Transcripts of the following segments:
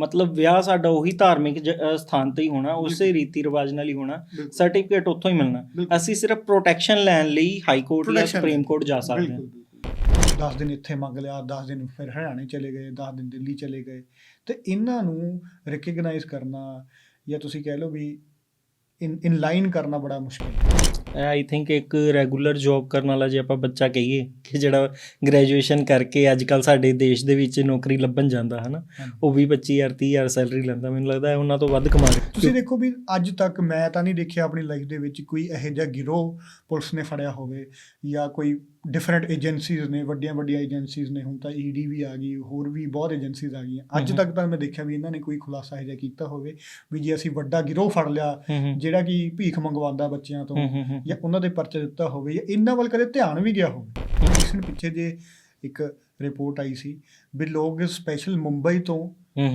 ਮਤਲਬ ਵਿਆਹ ਸਾਡਾ ਉਹੀ ਧਾਰਮਿਕ ਸਥਾਨ ਤੇ ਹੀ ਹੋਣਾ ਉਸੇ ਰੀਤੀ ਰਿਵਾਜ ਨਾਲ ਹੀ ਹੋਣਾ ਸਰਟੀਫਿਕੇਟ ਉੱਥੋਂ ਹੀ ਮਿਲਣਾ। ਅਸੀਂ ਸਿਰਫ ਪ੍ਰੋਟੈਕਸ਼ਨ ਲੈਣ ਲਈ ਹਾਈ ਕੋਰਟ ਜਾਂ ਸੁਪਰੀਮ। ਕੋਰਟ ਜਾ ਸਕਦੇ ਹਾਂ। ਬਿਲਕੁਲ ਬਿਲਕੁਲ। 10 ਦਿਨ ਇੱਥੇ ਮੰਗ ਲਿਆ 10 ਦਿਨ ਫਿਰ ਹਰਿਆਣੇ ਚਲੇ ਗਏ 10 ਦਿਨ ਦਿੱਲੀ ਚਲੇ ਗਏ। ਤੇ ਇਹਨਾਂ ਨੂੰ ਰਿਕਗਨਾਈਜ਼ ਕਰਨਾ ਜਾਂ ਤੁਸੀਂ ਕਹਿ ਲਓ ਵੀ ਇਨ ਇਨ ਲਾਈਨ ਕਰਨਾ ਬੜਾ ਮੁਸ਼ਕਿਲ ਹੈ। ਆਈ ਥਿੰਕ ਇੱਕ ਰੈਗੂਲਰ ਜੌਬ ਕਰਨ ਵਾਲਾ ਜੇ ਆਪਾਂ ਬੱਚਾ ਕਹੀਏ ਕਿ ਜਿਹੜਾ ਗ੍ਰੈਜੂਏਸ਼ਨ ਕਰਕੇ ਅੱਜ ਕੱਲ ਸਾਡੇ ਦੇਸ਼ ਦੇ ਵਿੱਚ ਨੌਕਰੀ ਲੱਭਣ ਜਾਂਦਾ ਹਨਾ। ਉਹ ਵੀ 25000 30000 ਸੈਲਰੀ ਲੈਂਦਾ ਮੈਨੂੰ ਲੱਗਦਾ ਹੈ ਉਹਨਾਂ ਤੋਂ ਵੱਧ ਕਮਾ ਰਿਹਾ ਤੁਸੀਂ ਦੇਖੋ ਵੀ ਅੱਜ ਤੱਕ ਮੈਂ ਤਾਂ ਨਹੀਂ ਦੇਖਿਆ ਆਪਣੀ ਲਾਈਫ ਦੇ ਵਿੱਚ ਕੋਈ ਇਹੋ ਜਿਹਾ ਗਿਰੋਹ ਪੁਲਿਸ ਨੇ ਫੜਿਆ ਹੋਵੇ ਜਾਂ ਕੋਈ ਡਿਫਰੈਂਟ ਏਜੰਸੀਜ਼ ਨੇ ਵੱਡੀਆਂ ਵੱਡੀਆਂ ਏਜੰਸੀਜ਼ ਨੇ ਹੁਣ ਤਾਂ ਈਡੀ ਵੀ ਆ ਗਈ ਹੋਰ ਵੀ ਬਹੁਤ ਏਜੰਸੀਜ਼ ਆ ਗਈਆਂ। ਅੱਜ। ਤੱਕ ਤਾਂ ਮੈਂ ਦੇਖਿਆ ਵੀ ਇਹਨਾਂ ਨੇ ਕੋਈ ਖੁਲਾਸਾ ਇਹੋ ਜਿਹਾ ਕੀਤਾ ਹੋਵੇ ਵੀ ਜੇ ਅਸੀਂ ਵੱਡਾ ਗਿਰੋਹ ਫੜ ਲਿਆ ਜਿਹੜਾ ਕਿ ਭੀਖ ਮੰਗਵਾਉਂਦਾ ਬੱਚਿਆਂ ਤੋਂ ਜਾਂ ਉਹਨਾਂ ਦੇ ਪਰਚੇ ਦਿੱਤਾ ਹੋਵੇ ਜਾਂ ਇਹਨਾਂ ਵੱਲ ਕਦੇ ਧਿਆਨ ਵੀ ਗਿਆ ਹੋਵੇ। ਇਸ ਦਿਨ ਪਿੱਛੇ ਜੇ ਇੱਕ ਰਿਪੋਰਟ ਆਈ ਸੀ ਵੀ ਲੋਕ ਸਪੈਸ਼ਲ ਮੁੰਬਈ ਤੋਂ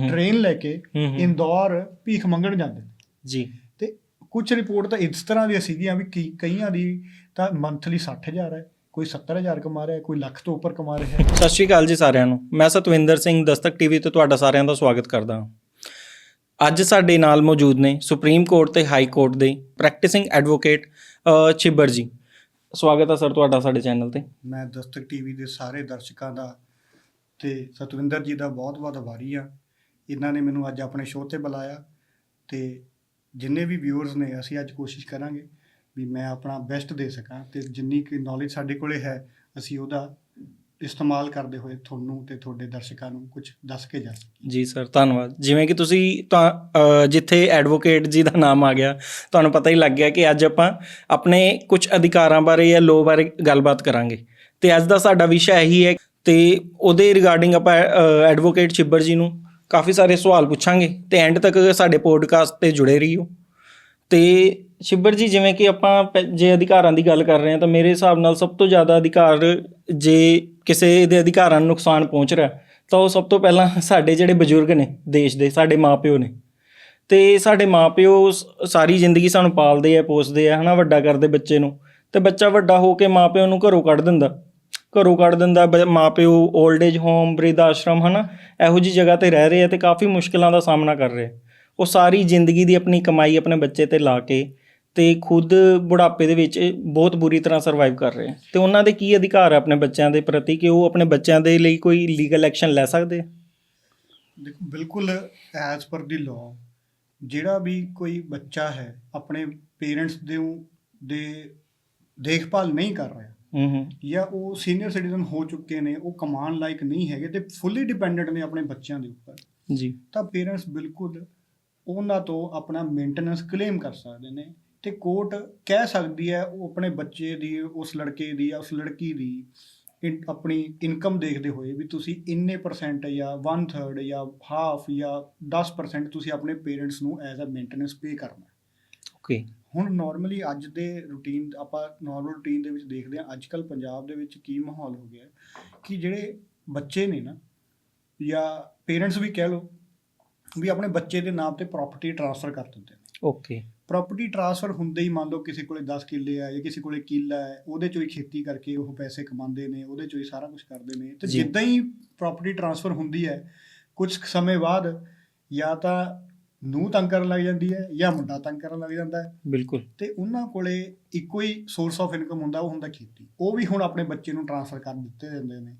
ਟ੍ਰੇਨ ਲੈ ਕੇ ਇੰਦੌਰ ਭੀਖ ਮੰਗਣ ਜਾਂਦੇ ਨੇ। ਜੀ। ਤੇ ਕੁਝ ਰਿਪੋਰਟ ਤਾਂ ਇਸ ਤਰ੍ਹਾਂ ਦੀਆਂ ਸੀਗੀਆਂ ਵੀ ਕਈ- ਕਈਆਂ ਦੀ ਤਾਂ ਮੰਥਲੀ 60000 ਹੈ। ਕੋਈ 70000 ਕਮਾ ਰਿਹਾ ਕੋਈ ਲੱਖ ਤੋਂ ਉੱਪਰ ਕਮਾ ਰਿਹਾ। ਹੈ ਸਤਿ ਸ਼੍ਰੀ ਅਕਾਲ ਜੀ ਸਾਰਿਆਂ ਨੂੰ। ਮੈਂ ਸਤਵਿੰਦਰ ਸਿੰਘ ਦਸਤਕ ਟੀਵੀ ਤੇ ਤੁਹਾਡਾ ਸਾਰਿਆਂ ਦਾ ਸਵਾਗਤ ਕਰਦਾ ਹਾਂ। ਅੱਜ ਸਾਡੇ ਨਾਲ ਮੌਜੂਦ ਨੇ ਸੁਪਰੀਮ ਕੋਰਟ ਤੇ ਹਾਈ ਕੋਰਟ ਦੇ ਪ੍ਰੈਕਟਿਸਿੰਗ ਐਡਵੋਕੇਟ ਚਿੱਬਰ ਜੀ। ਸਵਾਗਤ ਹੈ ਸਰ ਤੁਹਾਡਾ ਸਾਡੇ ਚੈਨਲ ਤੇ। ਮੈਂ ਦਸਤਕ ਟੀਵੀ ਦੇ ਸਾਰੇ ਦਰਸ਼ਕਾਂ ਦਾ ਤੇ ਸਤਵਿੰਦਰ ਜੀ ਦਾ ਬਹੁਤ-ਬਹੁਤ ਆਭਾਰੀ ਆ ਇਹਨਾਂ ਨੇ ਮੈਨੂੰ ਅੱਜ ਆਪਣੇ ਸ਼ੋਅ ਤੇ ਬੁਲਾਇਆ ਤੇ ਜਿੰਨੇ ਵੀ ਵਿਊਅਰਸ ਨੇ ਅਸੀਂ ਅੱਜ ਕੋਸ਼ਿਸ਼ ਕਰਾਂਗੇ ਵੀ ਮੈਂ ਆਪਣਾ ਬੈਸਟ ਦੇ ਸਕਾਂ ਤੇ ਜਿੰਨੀ ਕਿ ਨੌਲੇਜ ਸਾਡੇ ਕੋਲੇ ਹੈ, ਅਸੀਂ ਉਹਦਾ ਇਸਤੇਮਾਲ ਕਰਦੇ ਹੋਏ ਤੁਹਾਨੂੰ ਤੇ ਤੁਹਾਡੇ ਦਰਸ਼ਕਾਂ ਨੂੰ ਕੁਝ ਦੱਸ ਕੇ ਜਾ ਸਕੀਏ। ਜੀ ਸਰ ਧੰਨਵਾਦ। ਜਿਵੇਂ ਕਿ ਤੁਸੀਂ ਤਾਂ ਜਿੱਥੇ ਐਡਵੋਕੇਟ ਜੀ ਦਾ ਨਾਮ ਆ ਗਿਆ, ਤੁਹਾਨੂੰ ਪਤਾ ਹੀ ਲੱਗ ਗਿਆ ਕਿ ਅੱਜ ਆਪਾਂ ਆਪਣੇ ਕੁਝ ਅਧਿਕਾਰਾਂ ਬਾਰੇ ਜਾਂ ਲੋ ਬਾਰੇ ਗੱਲਬਾਤ ਕਰਾਂਗੇ। ਤੇ ਅੱਜ ਦਾ ਸਾਡਾ ਵਿਸ਼ਾ ਇਹੀ ਹੈ ਤੇ ਉਹਦੇ ਰਿਗਾਰਡਿੰਗ ਆਪਾਂ ਐਡਵੋਕੇਟ ਚਿੱਬਰ ਜੀ ਨੂੰ ਕਾਫੀ ਸਾਰੇ ਸਵਾਲ ਪੁੱਛਾਂਗੇ ਤੇ ਐਂਡ ਤੱਕ ਸਾਡੇ ਪੋਡਕਾਸਟ ਤੇ ਜੁੜੇ ਰਹੀਓ। ਤੇ ਸ਼ਿੱਬਰ ਜੀ, ਜਿਵੇਂ ਕਿ ਆਪਾਂ ਪ- ਜੇ ਅਧਿਕਾਰਾਂ ਦੀ ਗੱਲ ਕਰ ਰਹੇ ਹਾਂ ਤਾਂ ਮੇਰੇ ਹਿਸਾਬ ਨਾਲ ਸਭ ਤੋਂ ਜ਼ਿਆਦਾ ਅਧਿਕਾਰ ਜੇ ਕਿਸੇ ਦੇ ਅਧਿਕਾਰਾਂ ਨੂੰ ਨੁਕਸਾਨ ਪਹੁੰਚ ਰਿਹਾ, ਤਾਂ ਉਹ ਸਭ ਤੋਂ ਪਹਿਲਾਂ ਸਾਡੇ ਜਿਹੜੇ ਬਜ਼ੁਰਗ ਨੇ ਦੇਸ਼ ਦੇ, ਸਾਡੇ ਮਾਪਿਓ ਨੇ। ਤੇ ਸਾਡੇ ਮਾਪਿਓ ਸ- ਸਾਰੀ ਜ਼ਿੰਦਗੀ ਸਾਨੂੰ ਪਾਲਦੇ ਆ, ਪੋਸਦੇ ਆ, ਹਨਾ, ਵੱਡਾ ਕਰਦੇ ਬੱਚੇ ਨੂੰ। ਤੇ ਬੱਚਾ ਵੱਡਾ ਹੋ ਕੇ ਮਾਪਿਓ ਨੂੰ ਘਰੋਂ ਕੱਢ ਦਿੰਦਾ। ਘਰੋਂ ਕੱਢ ਦਿੰਦਾ, ਬ- ਮਾਪਿਓ 올ਡ ਏਜ ਹੋਮ ਬ੍ਰਿਧ ਆਸ਼ਰਮ ਹਨਾ, ਇਹੋ ਜੀ ਜਗ੍ਹਾ ਤੇ ਰਹਿ ਰਹੇ ਆ ਤੇ ਕਾਫੀ ਮੁਸ਼ਕਲਾਂ ਦਾ ਸਾਹਮਣਾ ਕਰ ਰਹੇ ਆ। ਉਹ ਸਾਰੀ ਜ਼ਿੰਦਗੀ ਦੀ ਆਪਣੀ ਕਮਾਈ ਆਪਣੇ ਬੱਚੇ ਤੇ ਲਾ ਕੇ ਤੇ ਖੁਦ ਬੁਢਾਪੇ ਦੇ ਵਿੱਚ ਬਹੁਤ ਬੁਰੀ ਤਰ੍ਹਾਂ ਸਰਵਾਈਵ ਕਰ ਰਹੇ ਆ। ਤੇ ਉਹਨਾਂ ਦੇ ਕੀ ਅਧਿਕਾਰ ਆ ਆਪਣੇ ਬੱਚਿਆਂ ਦੇ ਪ੍ਰਤੀ ਕਿ ਉਹ ਆਪਣੇ ਬੱਚਿਆਂ ਦੇ ਲਈ ਕੋਈ ਲੀਗਲ ਐਕਸ਼ਨ ਲੈ ਸਕਦੇ ਆ? ਦੇਖੋ ਬਿਲਕੁਲ ਐਜ਼ ਪਰ ਦੀ ਲਾਅ ਜਿਹੜਾ ਵੀ ਕੋਈ ਬੱਚਾ ਹੈ ਆਪਣੇ ਪੇਰੈਂਟਸ ਦੇ ਦੇ ਦੇਖਭਾਲ ਨਹੀਂ ਕਰ ਰਿਹਾ ਹੂੰ ਹੂੰ। ਜਾਂ ਉਹ ਸੀਨੀਅਰ ਸਿਟੀਜ਼ਨ ਹੋ ਚੁੱਕੇ ਨੇ ਉਹ ਕਮਾਉਣ ਲਾਇਕ ਨਹੀਂ ਹੈਗੇ ਤੇ ਫੁੱਲੀ ਡਿਪੈਂਡੈਂਟ ਨੇ ਆਪਣੇ ਬੱਚਿਆਂ ਦੇ ਉੱਪਰ ਜੀ। ਤਾਂ ਪੇਰੈਂਟਸ ਬਿਲਕੁਲ ਉਹਨਾਂ ਤੋਂ ਆਪਣਾ ਮੇਨਟੇਨੈਂਸ ਕਲੇਮ ਕਰ ਸਕਦੇ ਨੇ ਤੇ ਕੋਰਟ ਕਹਿ ਸਕਦੀ ਹੈ ਉਹ ਆਪਣੇ ਬੱਚੇ ਦੀ ਉਸ ਲੜਕੇ ਦੀ ਜਾਂ ਉਸ ਲੜਕੀ ਦੀ ਆਪਣੀ ਇਨਕਮ ਦੇਖਦੇ ਹੋਏ ਵੀ ਤੁਸੀਂ ਇੰਨੇ ਪਰਸੈਂਟ ਜਾਂ 1/3 ਜਾਂ ਹਾਫ ਜਾਂ 10% ਤੁਸੀਂ ਆਪਣੇ ਪੇਰੈਂਟਸ ਨੂੰ ਐਜ਼ ਅ ਮੇਨਟੇਨੈਂਸ ਪੇ ਕਰਨਾ ਓਕੇ ਹੁਣ ਨਾਰਮਲੀ ਅੱਜ ਦੇ ਰੂਟੀਨ ਆਪਾਂ ਨਾਰਮਲ ਰੂਟੀਨ ਦੇ ਵਿੱਚ ਦੇਖਦੇ ਹਾਂ ਅੱਜ ਕੱਲ ਪੰਜਾਬ ਦੇ ਵਿੱਚ ਕੀ ਮਾਹੌਲ ਹੋ ਗਿਆ ਕਿ ਜਿਹੜੇ ਬੱਚੇ ਨੇ ਨਾ ਜਾਂ ਪੇਰੈਂਟਸ ਵੀ ਕਹਿ ਲਓ ਵੀ ਆਪਣੇ ਬੱਚੇ ਦੇ ਨਾਮ ਤੇ ਪ੍ਰਾਪਰਟੀ ਟ੍ਰਾਂਸਫਰ ਕਰ ਦਿੰਦੇ ਨੇ। ਓਕੇ ਪ੍ਰਾਪਰਟੀ ਟ੍ਰਾਂਸਫਰ ਹੁੰਦੇ ਹੀ ਮੰਨ ਲਓ ਕਿਸੇ ਕੋਲੇ 10 ਕਿੱਲੇ ਆ ਜਾਂ ਕਿਸੇ ਕੋਲੇ ਕਿੱਲਾ ਹੈ ਉਹਦੇ ਚੋਂ ਹੀ ਖੇਤੀ ਕਰਕੇ ਉਹ ਪੈਸੇ ਕਮਾਉਂਦੇ ਨੇ ਉਹਦੇ ਚੋਂ ਹੀ ਸਾਰਾ ਕੁਝ ਕਰਦੇ ਨੇ। ਤੇ। ਜਿੱਦਾਂ ਹੀ ਪ੍ਰਾਪਰਟੀ ਟ੍ਰਾਂਸਫਰ ਹੁੰਦੀ ਹੈ ਕੁਝ ਸਮੇਂ ਬਾਅਦ ਜਾਂ ਤਾਂ ਨੂੰ ਤੰਗ ਕਰਨ ਲੱਗ ਜਾਂਦੀ ਹੈ ਜਾਂ ਮੁੰਡਾ ਤੰਗ ਕਰਨ ਲੱਗ ਜਾਂਦਾ ਹੈ। ਬਿਲਕੁਲ। ਤੇ ਉਹਨਾਂ ਕੋਲੇ ਇੱਕੋ ਹੀ ਸੋਰਸ ਆਫ ਇਨਕਮ ਹੁੰਦਾ ਉਹ ਹੁੰਦਾ ਖੇਤੀ। ਉਹ ਵੀ ਹੁਣ ਆਪਣੇ ਬੱਚੇ ਨੂੰ ਟ੍ਰਾਂਸਫਰ ਕਰ ਦਿੱਤੇ ਜਾਂਦੇ ਨੇ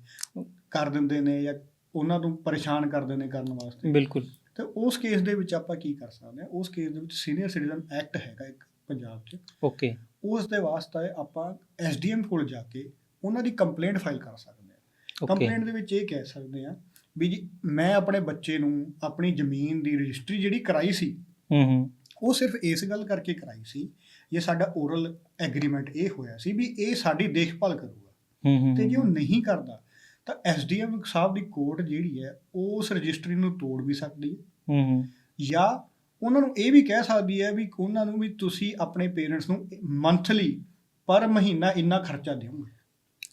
ਕਰ ਦਿੰਦੇ ਨੇ ਜਾਂ ਉਹਨਾਂ ਨੂੰ ਪਰੇਸ਼ਾਨ ਕਰਦੇ ਨੇ ਕਰਨ ਵਾਸਤੇ। ਬਿਲਕੁਲ। ਤੇ ਉਸ ਕੇਸ ਦੇ ਵਿੱਚ ਆਪਾਂ ਕੀ ਕਰ ਸਕਦੇ ਹਾਂ? ਉਸ ਕੇਸ ਦੇ ਵਿੱਚ ਸੀਨੀਅਰ ਸਿਟੀਜ਼ਨ ਐਕਟ ਹੈਗਾ ਇੱਕ ਪੰਜਾਬ 'ਚ। ਓਕੇ ਉਸ ਦੇ ਵਾਸਤੇ ਆਪਾਂ ਐਸਡੀਐਮ ਕੋਲ ਜਾ ਕੇ ਉਹਨਾਂ ਦੀ ਕੰਪਲੇਂਟ ਫਾਈਲ ਕਰ ਸਕਦੇ ਹਾਂ। ਕੰਪਲੇਂਟ ਦੇ ਵਿੱਚ ਇਹ ਕਹਿ ਸਕਦੇ ਹਾਂ ਵੀ ਜੀ ਮੈਂ ਆਪਣੇ ਬੱਚੇ ਨੂੰ ਆਪਣੀ ਜ਼ਮੀਨ ਦੀ ਰਜਿਸਟਰੀ ਜਿਹੜੀ ਕਰਾਈ ਸੀ ਹੂੰ ਹੂੰ। ਉਹ ਸਿਰਫ ਇਸ ਗੱਲ ਕਰਕੇ ਕਰਾਈ ਸੀ ਇਹ ਸਾਡਾ ਓਰਲ ਐਗਰੀਮੈਂਟ ਇਹ ਹੋਇਆ ਸੀ ਵੀ ਇਹ ਸਾਡੀ ਦੇਖਭਾਲ ਕਰੂਗਾ। ਹੂੰ ਹੂੰ ਤੇ ਜੇ ਉਹ ਨਹੀਂ ਕਰਦਾ ਤਾਂ ਐਸਡੀਐਮ ਸਾਹਿਬ ਦੀ ਕੋਰਟ ਜਿਹੜੀ ਹੈ ਉਸ ਰਜਿਸਟਰੀ ਨੂੰ ਤੋੜ ਵੀ ਸਕਦੀ ਹੈ। ਹੂੰ ਹੂੰ। ਜਾਂ ਉਹਨਾਂ ਨੂੰ ਇਹ ਵੀ ਕਹਿ ਸਕਦੀ ਹੈ ਵੀ ਉਹਨਾਂ ਨੂੰ ਵੀ ਤੁਸੀਂ ਆਪਣੇ ਪੇਰੈਂਟਸ ਨੂੰ ਮੰਥਲੀ ਪਰ ਮਹੀਨਾ ਇੰਨਾ ਖਰਚਾ ਦਿਓਗੇ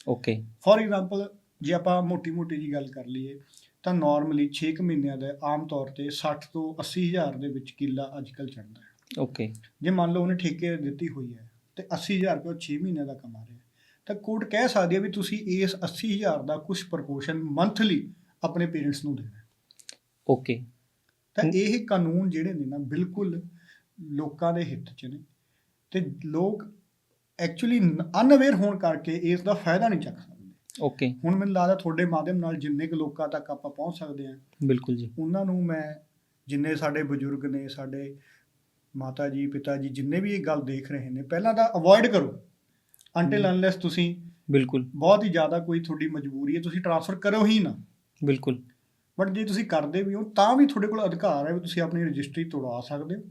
ਓਕੇ ਫੋਰ ਐਗਜ਼ਾਮਪਲ ਜੇ ਆਪਾਂ ਮੋਟੀ-ਮੋਟੀ ਜੀ ਗੱਲ ਕਰ ਲਈਏ ਤਾਂ ਨਾਰਮਲੀ 6 ਮਹੀਨਿਆਂ ਦਾ ਆਮ ਤੌਰ ਤੇ 60 ਤੋਂ 80 ਹਜ਼ਾਰ ਦੇ ਵਿੱਚ ਕਿੱਲਾ ਅੱਜਕੱਲ ਚੱਲਦਾ ਹੈ। ਓਕੇ ਜੇ ਮੰਨ ਲਓ ਉਹਨੇ ਠੇਕੇ ਦਿੱਤੀ ਹੋਈ ਹੈ ਤੇ 80000 ਰੁਪਏ ਉਹ 6 ਮਹੀਨਿਆਂ ਦਾ ਕਮਾ ਰਿਹਾ। ਤਾਂ ਕੋਰਟ ਕਹਿ ਸਕਦੀ ਹੈ ਵੀ ਤੁਸੀਂ ਇਸ 80000 ਦਾ ਕੁਝ ਪ੍ਰਪੋਰਸ਼ਨ ਮੰਥਲੀ ਆਪਣੇ ਪੇਰੈਂਟਸ ਨੂੰ ਦੇਣਾ। ਓਕੇ ਤਾਂ ਇਹ ਕਾਨੂੰਨ ਜਿਹੜੇ ਨੇ ਨਾ ਬਿਲਕੁਲ ਲੋਕਾਂ ਦੇ ਹਿੱਤ 'ਚ ਨੇ। ਤੇ ਲੋਕ ਐਕਚੁਅਲੀ ਅਨਅਵੇਅਰ ਹੋਣ ਕਰਕੇ ਇਸ ਦਾ ਫਾਇਦਾ ਨਹੀਂ ਚੱਕ ਸਕਦੇ। ਓਕੇ ਹੁਣ ਮੈਨੂੰ ਲੱਗਦਾ ਤੁਹਾਡੇ ਮਾਧਿਅਮ ਨਾਲ ਜਿੰਨੇ ਕੁ ਲੋਕਾਂ ਤੱਕ ਆਪਾਂ ਪਹੁੰਚ ਸਕਦੇ ਹਾਂ ਬਿਲਕੁਲ ਜੀ। ਉਹਨਾਂ ਨੂੰ ਮੈਂ ਜਿੰਨੇ ਸਾਡੇ ਬਜ਼ੁਰਗ ਨੇ ਸਾਡੇ ਮਾਤਾ ਜੀ ਪਿਤਾ ਜੀ ਜਿੰਨੇ ਵੀ ਇਹ ਗੱਲ ਦੇਖ ਰਹੇ ਨੇ ਪਹਿਲਾਂ ਤਾਂ ਅਵੋਇਡ ਕਰੋ। ਅੰਟਿਲ ਅਨਲੈਸ ਤੁਸੀਂ ਬਿਲਕੁਲ। ਬਹੁਤ ਹੀ ਜ਼ਿਆਦਾ ਕੋਈ ਤੁਹਾਡੀ ਮਜਬੂਰੀ ਹੈ ਤੁਸੀਂ ਟ੍ਰਾਂਸਫਰ ਕਰੋ ਹੀ ਨਾ। ਬਿਲਕੁਲ। ਬਟ ਜੇ ਤੁਸੀਂ ਕਰਦੇ ਵੀ ਹੋ ਤਾਂ ਵੀ ਤੁਹਾਡੇ ਕੋਲ ਅਧਿਕਾਰ ਹੈ ਵੀ ਤੁਸੀਂ ਆਪਣੀ ਰਜਿਸਟਰੀ ਤੋੜਵਾ ਸਕਦੇ ਹੋ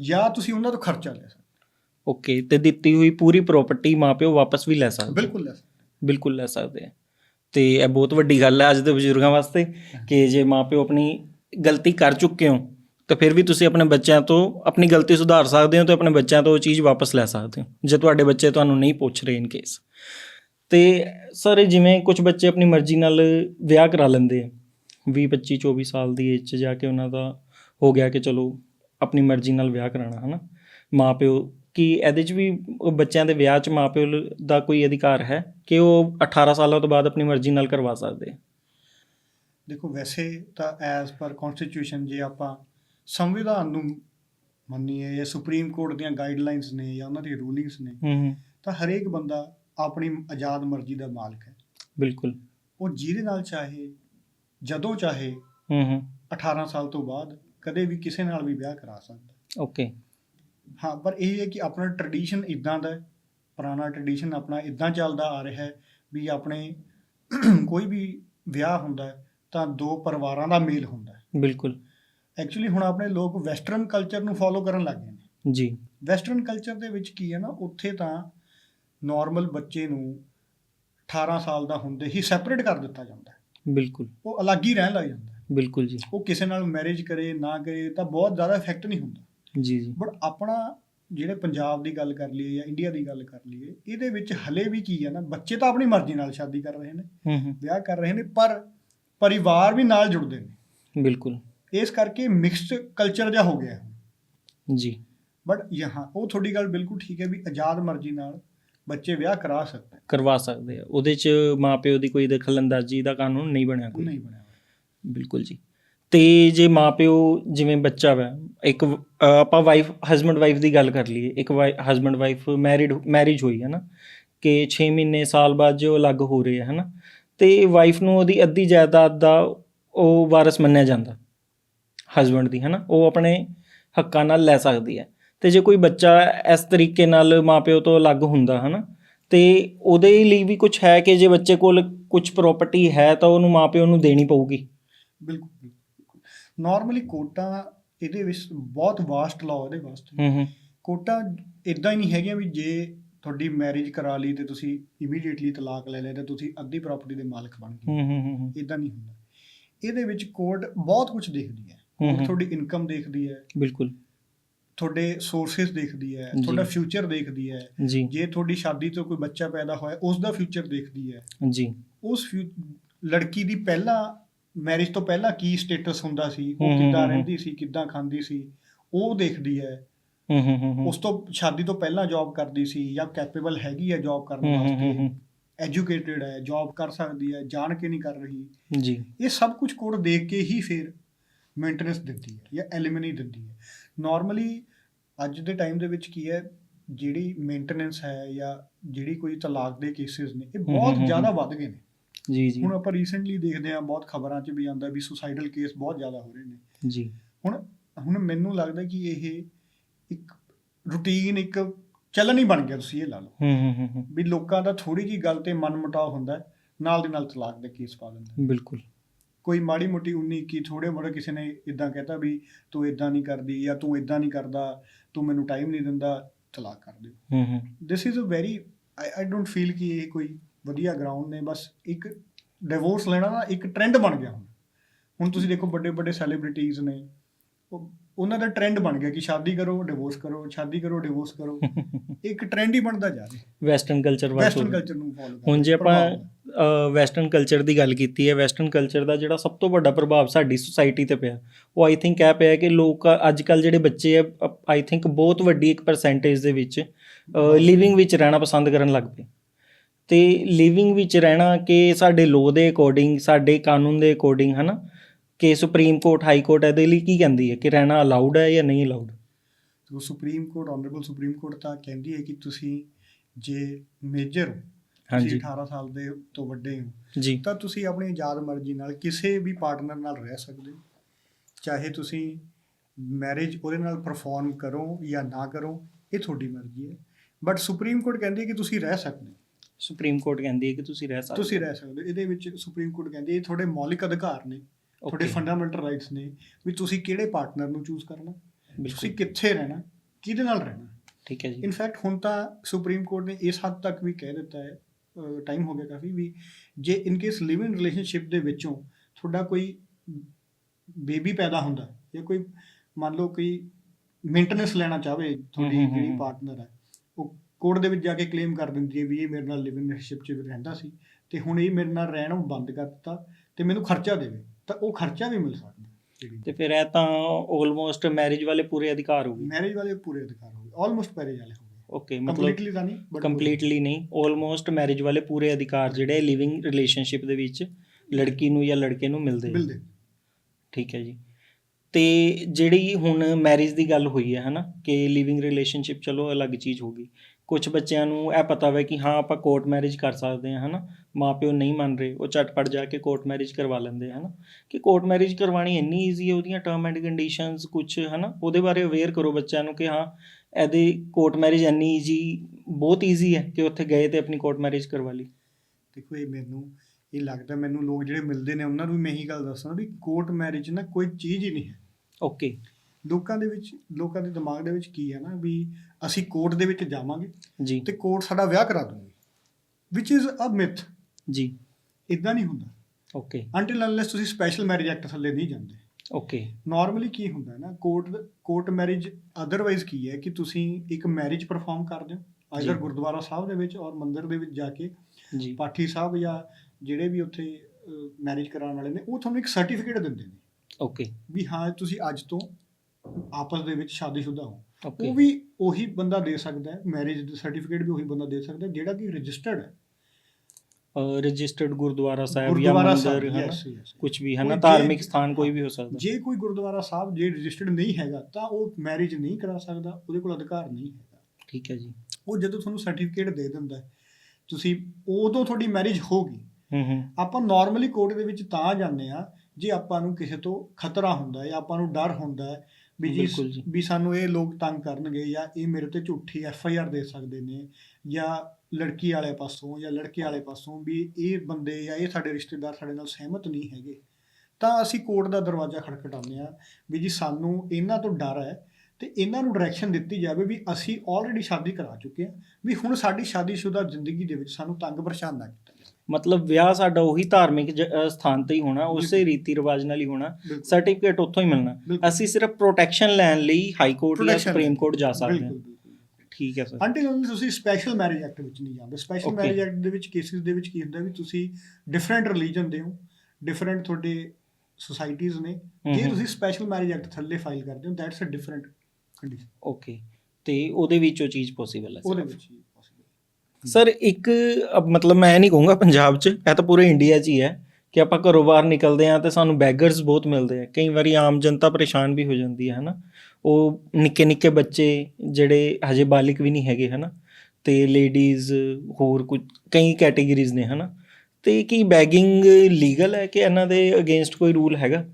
ਜਾਂ ਤੁਸੀਂ ਉਹਨਾਂ ਤੋਂ ਖਰਚਾ ਲੈ ਸਕਦੇ ਓਕੇ ਤੇ ਦਿੱਤੀ ਹੋਈ ਪੂਰੀ ਪ੍ਰਾਪਰਟੀ ਮਾਪਿਓ ਵਾਪਸ ਵੀ ਲੈ ਹੋ? ਸਕਦੇ ਬਿਲਕੁਲ ਲੈ ਸਕਦੇ ਬਿਲਕੁਲ ਲੈ ਸਕਦੇ ਆ। ਤੇ ਇਹ ਬਹੁਤ ਵੱਡੀ ਗੱਲ ਹੈ ਅੱਜ ਦੇ ਬਜ਼ੁਰਗਾਂ ਵਾਸਤੇ ਕਿ ਜੇ ਮਾਪਿਓ ਆਪਣੀ ਗਲਤੀ ਕਰ ਚੁੱਕੇ ਹੋ ਤਾਂ ਫਿਰ ਵੀ ਤੁਸੀਂ ਆਪਣੇ ਬੱਚਿਆਂ ਤੋਂ ਆਪਣੀ ਗਲਤੀ ਸੁਧਾਰ ਸਕਦੇ ਹੋ ਤੇ ਆਪਣੇ ਬੱਚਿਆਂ ਤੋਂ ਉਹ ਚੀਜ਼ ਵਾਪਸ ਲੈ ਸਕਦੇ ਹੋ, ਜੇ ਤੁਹਾਡੇ ਬੱਚੇ ਤੁਹਾਨੂੰ ਨਹੀਂ ਪੁੱਛ ਰਹੇ ਇਨ ਕੇਸ ਤੇ ਸਰ ਜਿਵੇਂ ਕੁਝ ਬੱਚੇ ਆਪਣੀ ਮਰਜ਼ੀ ਨਾਲ ਵਿਆਹ ਕਰਾ ਲੈਂਦੇ ਆ 20 25 24 ਸਾਲ ਦੀ ਏਜ 'ਚ ਜਾ ਕੇ ਉਹਨਾਂ ਦਾ ਹੋ ਗਿਆ ਕਿ ਚਲੋ ਆਪਣੀ ਮਰਜ਼ੀ ਨਾਲ ਵਿਆਹ ਕਰਾਉਣਾ, ਹਨਾ? ਮਾਪਿਓ ਕਿ ਇਹਦੇ 'ਚ ਵੀ ਉਹ ਬੱਚਿਆਂ ਦੇ ਵਿਆਹ 'ਚ ਮਾਪਿਓ ਲ- ਦਾ ਕੋਈ ਅਧਿਕਾਰ ਹੈ ਕਿ ਉਹ 18 ਸਾਲਾਂ ਤੋਂ ਬਾਅਦ ਆਪਣੀ ਮਰਜ਼ੀ ਨਾਲ ਕਰਵਾ ਸਕਦੇ ਦੇਖੋ, ਵੈਸੇ ਤਾਂ ਐਜ਼ ਪਰ ਕਨਸਟੀਟਿਊਸ਼ਨ ਜੇ ਆਪਾਂ ਸੰਵਿਧਾਨ ਨੂੰ ਮੰਨੀਏ ਜਾਂ ਸੁਪਰੀਮ ਕੋਰਟ ਦੀਆਂ ਗਾਈਡਲਾਈਨਸ ਨੇ ਜਾਂ ਉਹਨਾਂ ਦੀ ਰੂਲਿੰਗਸ ਨੇ ਹੂੰ ਤਾਂ ਹਰੇਕ ਬੰਦਾ ਆਪਣੀ ਆਜ਼ਾਦ ਮਰਜ਼ੀ ਦਾ ਮਾਲਕ ਹੈ। ਬਿਲਕੁਲ। ਉਹ ਜਿਹਦੇ ਨਾਲ ਚਾਹੇ ਜਦੋਂ ਚਾਹੇ ਹੂੰ ਹੂੰ। 18 ਸਾਲ ਤੋਂ ਬਾਅਦ ਕਦੇ ਵੀ ਕਿਸੇ ਨਾਲ ਵੀ ਵਿਆਹ ਕਰਾ ਸਕਦਾ। ਓਕੇ। ਹਾਂ ਪਰ ਇਹ ਹੈ ਕਿ ਆਪਣਾ ਟ੍ਰੈਡੀਸ਼ਨ ਇਦਾਂ ਦਾ ਪੁਰਾਣਾ ਟ੍ਰੈਡੀਸ਼ਨ ਆਪਣਾ ਇਦਾਂ ਚੱਲਦਾ ਆ ਰਿਹਾ ਹੈ ਵੀ ਆਪਣੇ ਕੋਈ ਵੀ ਵਿਆਹ ਹੁੰਦਾ ਹੈ ਤਾਂ ਦੋ ਪਰਿਵਾਰਾਂ ਦਾ ਮੇਲ ਹੁੰਦਾ ਹੈ। ਬਿਲਕੁਲ। ਐਕਚੁਅਲੀ ਹੁਣ ਆਪਣੇ ਲੋਕ ਵੈਸਟਰਨ ਕਲਚਰ ਨੂੰ ਫੋਲੋ ਕਰਨ ਲੱਗ ਗਏ ਨੇ। ਜੀ। ਵੈਸਟਰਨ ਕਲਚਰ ਦੇ ਵਿੱਚ ਕੀ ਹੈ ਨਾ ਉੱਥੇ ਤਾਂ ਨਾਰਮਲ ਬੱਚੇ ਨੂੰ 18 ਸਾਲ ਦਾ ਹੁੰਦੇ ਹੀ ਸੈਪਰੇਟ ਕਰ ਦਿੱਤਾ ਜਾਂਦਾ ਬਿਲਕੁਲ। ਉਹ ਅਲੱਗ ਹੀ ਰਹਿਣ ਲੱਗ ਜਾਂਦਾ ਬਿਲਕੁਲ ਜੀ। ਉਹ ਕਿਸੇ ਨਾਲ ਮੈਰਿਜ ਕਰੇ ਨਾ ਕਰੇ ਤਾਂ ਬਹੁਤ ਜ਼ਿਆਦਾ ਇਫੈਕਟ ਨਹੀਂ ਹੁੰਦਾ। ਜੀ ਜੀ। ਬਟ ਆਪਣਾ ਜਿਹੜੇ ਪੰਜਾਬ ਦੀ ਗੱਲ ਕਰ ਲਈਏ ਜਾਂ ਇੰਡੀਆ ਦੀ ਗੱਲ ਕਰ ਲਈਏ ਇਹਦੇ ਵਿੱਚ ਹਲੇ ਵੀ ਕੀ ਹੈ ਨਾ ਬੱਚੇ ਤਾਂ ਆਪਣੀ ਮਰਜ਼ੀ ਨਾਲ ਸ਼ਾਦੀ ਕਰ ਰਹੇ ਨੇ। ਹੂੰ ਹੂੰ। ਵਿਆਹ ਕਰ ਰਹੇ ਨੇ ਪਰ ਪਰਿਵਾਰ ਵੀ ਨਾਲ ਜੁੜਦੇ ਨੇ। ਬਿਲਕੁਲ। ਇਸ ਕਰਕੇ ਮਿਕਸਡ ਕਲਚਰ ਜਿਹਾ ਹੋ ਗਿਆ। ਜੀ। ਬਟ ਯਹਾਂ ਉਹ ਤੁਹਾਡੀ ਗੱਲ ਬਿਲਕੁਲ ਠੀਕ ਹੈ ਵੀ ਆਜ਼ਾਦ ਮਰਜ਼ੀ ਨਾਲ ਬੱਚੇ ਵਿਆਹ ਕਰਾ ਸਕਦੇ ਕਰਵਾ ਸਕਦੇ ਆ। ਉਹਦੇ 'ਚ ਮਾਪਿਓ ਦੀ ਕੋਈ ਦਖਲਅੰਦਾਜ਼ੀ ਦਾ ਕਾਨੂੰਨ ਨਹੀਂ ਬਣਿਆ ਕੋਈ। ਨਹੀਂ ਬਣਿਆ। ਬਿਲਕੁਲ ਜੀ। ਤੇ ਜੇ ਮਾਪਿਓ ਜਿਵੇਂ ਬੱਚਾ ਵਾ ਇੱਕ ਆਪਾਂ ਵਾਈਫ ਹਸਬੰਡ ਵਾਈਫ ਦੀ ਗੱਲ ਕਰ ਲਈਏ। ਇੱਕ ਹਸਬੰਡ ਵਾਈਫ ਮੈਰਿਡ ਮੈਰਿਜ ਹੋਈ ਹੈ ਨਾ ਕਿ 6 ਮਹੀਨੇ ਸਾਲ ਬਾਅਦ ਜੋ ਅਲੱਗ ਹੋ ਰਹੇ ਹੈ ਨਾ ਤੇ ਵਾਈਫ ਨੂੰ ਉਹਦੀ ਅੱਧੀ ਜਾਇਦਾਦ ਦਾ ਉਹ ਵਾਰਸ ਮੰਨਿਆ ਜਾਂਦਾ। ਹਸਬੰਡ ਦੀ ਹੈ ਨਾ ਉਹ ਆਪਣੇ ਹੱਕਾਂ ਨਾਲ ਲੈ ਸਕਦੀ ਹੈ। ਤੇ ਜੇ ਕੋਈ ਬੱਚਾ ਇਸ ਤਰੀਕੇ ਨਾਲ ਮਾਪਿਓ ਤੋਂ ਅਲੱਗ ਹੁੰਦਾ ਹੈ ਨਾ ਤੇ ਉਹਦੇ ਲਈ ਵੀ ਕੁਝ ਹੈ ਕਿ ਜੇ ਬੱਚੇ ਕੋਲ ਕੁਝ ਪ੍ਰਾਪਰਟੀ ਹੈ ਤਾਂ ਉਹਨੂੰ ਮਾਪਿਓ ਨੂੰ ਦੇਣੀ ਪਊਗੀ? ਬਿਲਕੁਲ ਨਾਰਮਲੀ ਕੋਟਾ ਇਹਦੇ ਵਿੱਚ ਬਹੁਤ ਵਾਸਟ ਲਾਅ ਇਹਦੇ ਵਾਸਤੇ। ਹੂੰ ਹੂੰ। ਕੋਟਾ ਇਦਾਂ ਹੀ ਨਹੀਂ ਹੈਗੀਆਂ ਵੀ ਜੇ ਤੁਹਾਡੀ ਮੈਰਿਜ ਕਰਾ ਲਈ ਤੇ ਤੁਸੀਂ ਇਮੀਡੀਏਟਲੀ ਤਲਾਕ ਲੈ ਲਿਆ ਤੇ ਤੁਸੀਂ ਅੱਧੀ ਪ੍ਰਾਪਰਟੀ ਦੇ ਮਾਲਕ ਬਣ ਗਏ। ਹੂੰ ਹੂੰ ਹੂੰ ਇਦਾਂ ਨਹੀਂ ਹੁੰਦਾ। ਇਹਦੇ ਵਿੱਚ ਕੋਰਟ ਬਹੁਤ ਕੁਝ ਦੇਖਦੀ ਹੈ। ਹੂੰ ਕੋਰਟ ਹੂੰ। ਤੁਹਾਡੀ ਇਨਕਮ ਦੇਖਦੀ ਹੈ। ਬਿਲਕੁਲ। ਤੁਹਾਡੇ ਸੋਰਸਸ ਦੇਖਦੀ ਹੈ। ਤੁਹਾਡਾ ਫਿਊਚਰ ਦੇਖਦੀ ਹੈ। ਜੀ। ਤੁਹਾਡੀ ਸ਼ਾਦੀ ਤੋਂ ਕੋਈ ਬੱਚਾ ਪੈਦਾ ਹੋਇਆ ਉਸ ਦਾ ਫਿਊਚਰ ਦੇਖਦੀ ਹੈ। ਜੀ। ਉਸ ਲੜਕੀ ਦੀ ਪਹਿਲਾਂ ਮੈਰਿਜ ਤੋਂ ਪਹਿਲਾਂ ਕੀ ਸਟੇਟਸ ਹੁੰਦਾ ਸੀ? ਉਹ ਕਿੱਦਾਂ ਰਹਿੰਦੀ ਸੀ? ਕਿੱਦਾਂ ਖਾਂਦੀ ਸੀ? ਉਹ ਦੇਖਦੀ ਹੈ। ਉਸ ਤੋਂ ਸ਼ਾਦੀ ਤੋਂ ਪਹਿਲਾਂ ਜੌਬ ਕਰਦੀ ਸੀ ਜਾਂ ਕੈਪੇਬਲ ਹੈਗੀ ਹੈ ਜੌਬ ਕਰਨ ਵਾਸਤੇ। ਐਜੂਕੇਟਿਡ ਹੈ। ਜੌਬ ਕਰ ਸਕਦੀ ਹੈ ਜਾਣ ਕੇ ਨਹੀਂ ਕਰ ਰਹੀ। ਜੀ। ਇਹ ਸਭ ਕੁਝ ਕੋਡ ਦੇਖ ਕੇ ਹੀ ਫਿਰ ਮੇਨਟੇਨੈਂਸ ਦਿੰਦੀ ਹੈ ਜਾਂ ਐਲਿਮਨੀ ਦਿੰਦੀ ਹੈ। ਨਾਰਮਲੀ ਅੱਜ ਦੇ ਟਾਈਮ ਦੇ ਵਿੱਚ ਕੀ ਹੈ ਜਿਹੜੀ ਮੇਨਟੇਨੈਂਸ ਹੈ ਜਾਂ ਜਿਹੜੀ ਕੋਈ ਤਲਾਕ ਦੇ ਕੇਸਿਸ ਨੇ ਇਹ ਬਹੁਤ। ਜ਼ਿਆਦਾ ਵੱਧ ਗਏ ਨੇ। ਜੀ ਜੀ। ਹੁਣ ਆਪਾਂ ਰੀਸੈਂਟਲੀ ਦੇਖਦੇ ਹਾਂ ਬਹੁਤ ਖਬਰਾਂ 'ਚ ਵੀ ਆਉਂਦਾ ਵੀ ਸੁਸਾਈਡਲ ਕੇਸ ਬਹੁਤ ਜ਼ਿਆਦਾ ਹੋ ਰਹੇ ਨੇ। ਜੀ। ਹੁਣ ਹੁਣ ਮੈਨੂੰ ਲੱਗਦਾ ਕਿ ਇਹ ਇੱਕ ਰੂਟੀਨ ਇੱਕ ਚੱਲਣ ਹੀ ਬਣ ਗਿਆ ਤੁਸੀਂ ਇਹ ਲਾ ਲਓ। ਹੂੰ ਹੂੰ ਵੀ ਲੋਕਾਂ ਦਾ ਥੋੜੀ ਜੀ ਗੱਲ ਤੇ ਮਨਮਟਾਵ ਹੁੰਦਾ ਨਾਲ ਦੇ ਨਾਲ ਤਲਾਕ ਦੇ ਕੇਸ ਪਾ ਦਿੰਦੇ ਬਿਲਕੁਲ। ਕੋਈ ਮਾੜੀ ਮੋਟੀ 19 ਕੀ ਥੋੜੇ ਮੋੜੇ ਕਿਸੇ ਨੇ ਇਦਾਂ ਕਹਿਤਾ ਵੀ ਤੂੰ ਇਦਾਂ ਨਹੀਂ ਕਰਦੀ ਜਾਂ ਤੂੰ ਇਦਾਂ ਨਹੀਂ ਕਰਦਾ ਤੂੰ ਮੈਨੂੰ ਟਾਈਮ ਨਹੀਂ ਦਿੰਦਾ ਤਲਾਕ ਕਰ ਦਿਓ। ਹੂੰ ਹੂੰ। This is a very I don't feel ਕਿ ਇਹ ਕੋਈ ਵਧੀਆ ਗਰਾਊਂਡ ਨੇ ਬਸ ਇੱਕ ਡਿਵੋਰਸ ਲੈਣਾ ਨਾ ਇੱਕ ਟ੍ਰੈਂਡ ਬਣ ਗਿਆ ਹੁਣ। ਹੁਣ ਤੁਸੀਂ ਦੇਖੋ ਵੱਡੇ ਵੱਡੇ ਸੈਲੀਬ੍ਰਿਟੀਜ਼ ਨੇ ਉਹ- ਉਹਨਾਂ ਦਾ ਟ੍ਰੈਂਡ ਬਣ ਗਿਆ ਕਿ ਸ਼ਾਦੀ ਕਰੋ ਡਿਵੋਰਸ ਕਰੋ ਸ਼ਾਦੀ ਕਰੋ ਡਿਵੋਰਸ ਕਰੋ। ਇੱਕ ਟ੍ਰੈਂਡ ਹੀ ਬਣਦਾ ਜਾ ਰਿਹਾ। ਵੈਸਟਰਨ ਕਲਚਰ ਵੱਲ ਵੈਸਟਰਨ ਕਲਚਰ ਨੂੰ ਫੋਲੋ ਹੁਣ ਜੇ ਆਪਾਂ ਵੈਸਟਰਨ ਕਲਚਰ ਦੀ ਗੱਲ ਕੀਤੀ ਹੈ। ਵੈਸਟਰਨ ਕਲਚਰ ਦਾ ਜਿਹੜਾ ਸਭ ਤੋਂ ਵੱਡਾ ਪ੍ਰਭਾਵ ਸਾਡੀ ਸੁਸਾਇਟੀ ਤੇ ਪਿਆ। ਉਹ ਆਈ ਥਿੰਕ ਇਹ ਪਿਆ ਕਿ ਲੋਕ ਅੱਜ ਕੱਲ ਜਿਹੜੇ ਬੱਚੇ ਆ ਆਈ ਥਿੰਕ ਬਹੁਤ ਵੱਡੀ ਇੱਕ ਪਰਸੈਂਟੇਜ ਦੇ ਵਿੱਚ ਲਿਵਿੰਗ ਵਿੱਚ ਰਹਿਣਾ ਪਸੰਦ ਕਰਨ ਲੱਗ ਪਏ। ਤੇ ਲਿਵਿੰਗ ਵਿੱਚ ਰਹਿਣਾ ਕਿ ਸਾਡੇ ਲੋ ਦੇ ਅਕੋਰਡਿੰਗ ਸਾਡੇ ਕਾਨੂੰਨ ਦੇ ਅਕੋਰਡਿੰਗ ਹਨਾ? ਕਿ ਸੁਪਰੀਮ ਕੋਰਟ ਹਾਈ ਕੋਰਟ ਇਹਦੇ ਲਈ ਕੀ ਕਹਿੰਦੀ ਹੈ? ਕਿ ਰਹਿਣਾ ਅਲਾਉਡ ਹੈ ਜਾਂ ਨਹੀਂ allowed so supreme court honourable supreme court ਤਾਂ ਕਹਿੰਦੀ ਹੈ ਕਿ ਤੁਸੀਂ ਜੇ ਮੇਜਰ ਹੋ ਤੁਸੀਂ ਹਾਂਜੀ 18 ਸਾਲ ਦੇ ਤੋਂ ਵੱਡੇ ਹੋ। ਜੀ। ਤਾਂ ਤੁਸੀਂ ਆਪਣੀ ਆਜ਼ਾਦ ਮਰਜ਼ੀ ਨਾਲ ਕਿਸੇ ਵੀ ਪਾਰਟਨਰ ਨਾਲ ਰਹਿ ਸਕਦੇ ਹੋ। ਚਾਹੇ ਤੁਸੀਂ ਮੈਰਿਜ ਉਹਦੇ ਨਾਲ ਪਰਫਾਰਮ ਕਰੋ ਜਾਂ ਨਾ ਕਰੋ ਇਹ ਤੁਹਾਡੀ ਮਰਜ਼ੀ ਹੈ। ਬਟ ਸੁਪਰੀਮ ਕੋਰਟ ਕਹਿੰਦੀ ਹੈ ਕਿ ਤੁਸੀਂ ਰਹਿ ਸਕਦੇ ਹੋ। ਸੁਪਰੀਮ ਕੋਰਟ ਕਹਿੰਦੀ ਹੈ ਕਿ ਤੁਸੀਂ ਰਹਿ ਸਕਦੇ ਤੁਸੀਂ ਰਹਿ ਸਕਦੇ ਹੋ। ਇਹਦੇ ਵਿੱਚ ਸੁਪਰੀਮ ਕੋਰਟ ਕਹਿੰਦੀ ਹੈ ਇਹ ਤੁਹਾਡੇ ਮੌਲਿਕ ਅਧਿਕਾਰ ਨੇ ਤੁਹਾਡੇ Okay, ਫੰਡਾਮੈਂਟਲ ਰਾਈਟਸ ਨੇ ਵੀ ਤੁਸੀਂ ਕਿਹੜੇ ਪਾਰਟਨਰ ਨੂੰ ਚੂਜ਼ ਕਰਨਾ। ਤੁਸੀਂ ਬਿਲਕੁਲ ਕਿੱਥੇ ਰਹਿਣਾ ਕਿਹਦੇ ਨਾਲ ਰਹਿਣਾ। ਠੀਕ ਹੈ ਜੀ। ਇਨਫੈਕਟ ਹੁਣ ਤਾਂ ਸੁਪਰੀਮ ਕੋਰਟ ਨੇ ਇਸ ਹੱਦ ਤੱਕ ਵੀ ਕਹਿ ਦਿੱਤਾ ਹੈ ਟਾਈਮ ਹੋ ਗਿਆ ਕਾਫੀ ਵੀ ਜੇ in case Liv in relationship ਦੇ ਵਿੱਚੋਂ ਤੁਹਾਡਾ ਕੋਈ ਬੇਬੀ ਪੈਦਾ ਹੁੰਦਾ ਜਾਂ ਕੋਈ ਮੰਨ ਲਓ ਕੋਈ ਮੇਨਟੇਨੈਂਸ ਲੈਣਾ ਚਾਹਵੇ ਤੁਹਾਡੀ ਜਿਹੜੀ। ਪਾਰਟਨਰ ਹੈ ਉਹ ਕੋਰਟ ਦੇ ਵਿੱਚ ਜਾ ਕੇ ਕਲੇਮ ਕਰ ਦਿੰਦੀ ਹੈ ਵੀ ਇਹ ਮੇਰੇ ਨਾਲ ਲਿਵ ਇਨ ਰਿਲੇਸ਼ਨਸ਼ਿਪ 'ਚ ਰਹਿੰਦਾ ਸੀ ਤੇ ਹੁਣ ਇਹ ਮੇਰੇ ਨਾਲ ਰਹਿਣਾ ਬੰਦ ਕਰ ਦਿੱਤਾ ਤੇ ਮੈਨੂੰ ਖਰਚਾ ਦੇਵੇ ਤਾਂ ਉਹ ਖਰਚਾ ਵੀ ਮਿਲ ਸਕਦਾ ਤੇ ਫਿਰ ਇਹ ਤਾਂ ਆਲਮੋਸਟ ਮੈਰਿਜ ਵਾਲੇ ਪੂਰੇ ਅਧਿਕਾਰ ਹੋ ਗਏ ਮੈਰਿਜ ਵਾਲੇ ਪੂਰੇ ਅਧਿਕਾਰ ਹੋ ਗਏ ਆਲਮੋਸਟ ਮੈਰਿਜ ਵਾਲੇ ਓਕੇ ਮਤਲਬ ਕੰਪਲੀਟਲੀ ਤਾਂ ਨਹੀਂ but ਕੰਪਲੀਟਲੀ ਨਹੀਂ। ਆਲਮੋਸਟ ਮੈਰਿਜ ਵਾਲੇ ਪੂਰੇ ਅਧਿਕਾਰ ਜਿਹੜੇ ਲਿਵਿੰਗ ਰਿਲੇਸ਼ਨਸ਼ਿਪ ਦੇ ਵਿੱਚ ਲੜਕੀ ਨੂੰ ਜਾਂ ਲੜਕੇ ਨੂੰ ਮਿਲਦੇ ਆ। ਮਿਲਦੇ। ਠੀਕ ਹੈ ਜੀ। ਤੇ ਜਿਹੜੀ ਹੁਣ ਮੈਰਿਜ ਦੀ ਗੱਲ ਹੋਈ ਹੈ ਹਨਾ ਕਿ ਲਿਵਿੰਗ ਰਿਲੇਸ਼ਨਸ਼ਿਪ ਚਲੋ ਅਲੱਗ ਚੀਜ਼ ਹੋ ਗਈ। ਕੁਝ ਬੱਚਿਆਂ ਨੂੰ ਇਹ ਪਤਾ ਹੋਵੇ ਕਿ ਹਾਂ ਆਪਾਂ ਕੋਰਟ ਮੈਰਿਜ ਕਰ ਸਕਦੇ ਹਾਂ ਹਨਾ। ਮਾਪਿਓ ਨਹੀਂ ਮੰਨ ਰਹੇ ਉਹ ਝਟਪਟ ਜਾ ਕੇ ਕੋਰਟ ਮੈਰਿਜ ਕਰਵਾ ਲੈਂਦੇ ਆ, ਹਨਾ। ਕਿ ਕੋਰਟ ਮੈਰਿਜ ਕਰਵਾਣੀ ਇੰਨੀ ਈਜ਼ੀ ਹੈ ਉਹਦੀਆਂ ਟਰਮ ਐਂਡ ਕੰਡੀਸ਼ਨਸ ਕੁਝ ਹਨਾ ਉਹਦੇ ਬਾਰੇ ਅਵੇਅਰ ਕਰੋ ਬੱਚਿਆਂ ਨੂੰ ਕਿ ਹਾਂ ਇਹਦੇ ਕੋਰਟ ਮੈਰਿਜ ਇੰਨੀ ਈਜ਼ੀ ਬਹੁਤ ਈਜ਼ੀ ਹੈ ਕਿ ਉੱਥੇ ਗਏ ਤੇ ਆਪਣੀ ਕੋਰਟ ਮੈਰਿਜ ਕਰਵਾ ਲਈ। ਦੇਖੋ ਇਹ ਮੈਨੂੰ ਇਹ ਲੱਗਦਾ ਮੈਨੂੰ ਲੋਕ ਜਿਹੜੇ ਮਿਲਦੇ ਨੇ ਉਹਨਾਂ ਨੂੰ ਵੀ ਮੈਂ ਇਹੀ ਗੱਲ ਦੱਸਣਾ ਵੀ ਕੋਰਟ ਮੈਰਿਜ ਨਾ ਕੋਈ ਚੀਜ਼ ਹੀ ਨਹੀਂ ਹੈ। ਓਕੇ ਲੋਕਾਂ ਦੇ ਵਿੱਚ ਲੋਕਾਂ ਦੇ ਦਿਮਾਗ ਦੇ ਵਿੱਚ ਕੀ ਹੈ ਨਾ ਵੀ ਅਸੀਂ ਕੋਰਟ ਦੇ ਵਿੱਚ ਜਾਵਾਂਗੇ ਜੀ। ਤੇ ਕੋਰਟ ਸਾਡਾ ਵਿਆਹ ਕਰਾ ਦੂਗੀ ਵਿਚ ਇਜ਼ ਅ ਮਿਥ ਜੀ। ਇਦਾਂ ਨਹੀਂ ਹੁੰਦਾ। ਓਕੇ ਅੰਟਿਲ ਅਨਲੈਸ ਤੁਸੀਂ ਸਪੈਸ਼ਲ ਮੈਰਿਜ ਐਕਟ ਥੱਲੇ ਨਹੀਂ ਜਾਂਦੇ। ਓਕੇ ਨਾਰਮਲੀ ਕੀ ਹੁੰਦਾ ਹੈ ਨਾ ਕੋਰਟ ਕੋਰਟ ਮੈਰਿਜ ਅਦਰਵਾਈਜ਼ ਕੀ ਹੈ ਕਿ ਤੁਸੀਂ ਇੱਕ ਮੈਰਿਜ ਪਰਫਾਰਮ ਕਰਦੇ ਹੋ ਆਈਦਰ। ਗੁਰਦੁਆਰਾ ਸਾਹਿਬ ਦੇ ਵਿੱਚ ਔਰ ਮੰਦਿਰ ਦੇ ਵਿੱਚ ਜਾ ਕੇ ਜੀ। ਪਾਠੀ ਸਾਹਿਬ ਜਾਂ ਜਿਹੜੇ ਵੀ ਉੱਥੇ ਮੈਰਿਜ ਕਰਾਉਣ ਵਾਲੇ ਨੇ ਉਹ ਤੁਹਾਨੂੰ ਇੱਕ ਸਰਟੀਫਿਕੇਟ ਦਿੰਦੇ ਨੇ। ਓਕੇ ਵੀ ਹਾਂ ਤੁਸੀਂ ਅੱਜ ਤੋਂ ਆਪਸ ਦੇ ਵਿੱਚ ਸ਼ਾਦੀशुदा ਹੋ। ਉਹ ਵੀ ਉਹੀ ਬੰਦਾ ਦੇ ਸਕਦਾ ਹੈ ਮੈਰਿਜ ਸਰਟੀਫਿਕੇਟ ਵੀ ਉਹੀ ਬੰਦਾ ਦੇ ਸਕਦਾ ਹੈ ਜਿਹੜਾ ਕਿ ਰਜਿਸਟਰਡ ਹੈ। ਰਜਿਸਟਰਡ ਗੁਰਦੁਆਰਾ ਸਾਹਿਬ ਜਾਂ ਮੰਦਿਰ ਹੈ. ਕੁਝ ਵੀ ਹੈ ਨਾ ਧਾਰਮਿਕ ਸਥਾਨ ਕੋਈ ਵੀ ਹੋ ਸਕਦਾ। ਜੇ ਕੋਈ ਗੁਰਦੁਆਰਾ ਸਾਹਿਬ ਜੇ ਰਜਿਸਟਰਡ ਨਹੀਂ ਹੈਗਾ ਤਾਂ ਉਹ ਮੈਰਿਜ ਨਹੀਂ ਕਰਾ ਸਕਦਾ ਉਹਦੇ ਕੋਲ ਅਧਿਕਾਰ ਨਹੀਂ ਹੈਗਾ। ਠੀਕ ਹੈ ਜੀ। ਉਹ ਜਦੋਂ ਤੁਹਾਨੂੰ ਸਰਟੀਫਿਕੇਟ ਦੇ ਦਿੰਦਾ ਹੈ ਤੁਸੀਂ ਉਦੋਂ ਤੁਹਾਡੀ ਮੈਰਿਜ ਹੋਗੀ ਹੂੰ ਹੂੰ। ਆਪਾਂ ਨਾਰਮਲੀ ਕੋਰਟ ਦੇ ਵਿੱਚ ਤਾਂ ਜਾਂਦੇ ਆ ਜੇ ਆਪਾਂ ਨੂੰ ਕਿਸੇ ਤੋਂ ਖਤਰਾ ਹੁੰਦਾ ਹੈ ਜਾਂ ਆਪਾਂ ਨੂੰ ਡਰ ਹੁੰਦਾ ਹੈ ਵੀ। ਜੀ ਵੀ ਸਾਨੂੰ ਇਹ ਲੋਕ ਤੰਗ ਕਰਨਗੇ ਜਾਂ ਇਹ ਮੇਰੇ ਤੇ ਝੂਠੀ ਐਫ ਆਈ ਆਰ ਦੇ ਸਕਦੇ ਨੇ ਜਾਂ ਲੜਕੀ ਵਾਲੇ ਪਾਸੋਂ ਜਾਂ ਲੜਕੇ ਵਾਲੇ ਪਾਸੋਂ ਵੀ ਇਹ ਬੰਦੇ ਜਾਂ ਇਹ ਸਾਡੇ ਰਿਸ਼ਤੇਦਾਰ ਸਾਡੇ ਨਾਲ ਸਹਿਮਤ ਨਹੀਂ ਹੈਗੇ ਤਾਂ ਅਸੀਂ ਕੋਰਟ ਦਾ ਦਰਵਾਜ਼ਾ ਖੜਖੜਾਉਂਦੇ ਆ ਵੀ ਜੀ ਸਾਨੂੰ ਇਹਨਾਂ ਤੋਂ ਡਰ ਹੈ ਤੇ ਇਹਨਾਂ ਨੂੰ ਡਾਇਰੈਕਸ਼ਨ ਦਿੱਤੀ ਜਾਵੇ ਵੀ ਅਸੀਂ ਆਲਰੇਡੀ ਸ਼ਾਦੀ ਕਰਾ ਚੁੱਕੇ ਹਾਂ ਵੀ ਹੁਣ ਸਾਡੀ ਸ਼ਾਦੀशुदा ਜ਼ਿੰਦਗੀ ਦੇ ਵਿੱਚ ਸਾਨੂੰ ਤੰਗ ਪਰੇਸ਼ਾਨ ਨਾ ਕੀਤਾ ਜਾਵੇ ਮਤਲਬ ਵਿਆਹ ਸਾਡਾ ਉਹੀ ਧਾਰਮਿਕ ਸਥਾਨ ਤੇ ਹੀ ਹੋਣਾ ਉਸੇ। ਰੀਤੀ ਰਿਵਾਜ ਨਾਲ ਹੀ ਹੋਣਾ ਸਰਟੀਫਿਕੇਟ ਉੱਥੋਂ ਹੀ ਮਿਲਣਾ। ਅਸੀਂ ਸਿਰਫ ਪ੍ਰੋਟੈਕਸ਼ਨ ਲੈਣ ਲਈ ਹਾਈ ਕੋਰਟ ਜਾਂ ਸੁਪਰੀਮ। ਕੋਰਟ ਜਾ ਸਕਦੇ ਹਾਂ ਠੀਕ ਹੈ ਸਰ। ਅੰਟਿਲ ਓਨਲੀ ਤੁਸੀਂ ਸਪੈਸ਼ਲ ਮੈਰਿਜ ਐਕਟ ਵਿੱਚ ਨਹੀਂ ਜਾਂਦੇ। ਸਪੈਸ਼ਲ. ਮੈਰਿਜ ਐਕਟ ਦੇ ਵਿੱਚ ਕੇਸਿਸ ਦੇ ਵਿੱਚ ਕੀ ਹੁੰਦਾ ਵੀ ਤੁਸੀਂ ਡਿਫਰੈਂਟ ਰਿਲੀਜਨ ਦੇ ਹੋ ਡਿਫਰੈਂਟ ਤੁਹਾਡੇ ਸੁਸਾਇਟੀਆਂ ਨੇ। ਜੇ। ਤੁਸੀਂ ਸਪੈਸ਼ਲ ਮੈਰਿਜ ਐਕਟ ਥੱਲੇ ਫਾਈਲ ਕਰਦੇ ਹੋ that's a different condition okay ਤੇ ਉਹਦੇ ਵਿੱਚ ਉਹ ਚੀਜ਼ ਪੋਸੀਬਲ ਹੈ ਉਹਦੇ। ਵਿੱਚ possible ਸਰ ਇੱਕ ਮਤਲਬ ਮੈਂ ਨਹੀਂ ਕਹੂੰਗਾ ਪੰਜਾਬ 'ਚ ਇਹ ਤਾਂ ਪੂਰੇ ਇੰਡੀਆ 'ਚ ਹੀ ਹੈ। ਕਿ ਆਪਾਂ ਘਰੋਂ ਬਾਹਰ ਨਿਕਲਦੇ ਆ ਤੇ ਸਾਨੂੰ ਬੈਗਰਸ ਬਹੁਤ ਮਿਲਦੇ ਆ। ਕਈ ਵਾਰੀ ਆਮ ਜਨਤਾ ਪਰੇਸ਼ਾਨ ਵੀ ਹੋ ਜਾਂਦੀ ਹੈ ਹਨਾ? ਉਹ ਨਿੱਕੇ ਨਿੱਕੇ ਬੱਚੇ ਜਿਹੜੇ ਹਜੇ ਬਾਲਿਕ ਵੀ ਨਹੀਂ ਹੈਗੇ ਹਨਾ? ਤੇ ਲੇਡੀਜ਼ ਹੋਰ ਕੁਝ ਕਈ ਕੈਟਾਗਰੀਜ਼ ਨੇ ਹਨਾ? ਤੇ ਕੀ ਬੈਗਿੰਗ ਲੀਗਲ ਹੈ ਕਿ ਇਹਨਾਂ ਦੇ ਅਗੇਂਸਟ ਕੋਈ ਰੂਲ ਹੈਗਾ?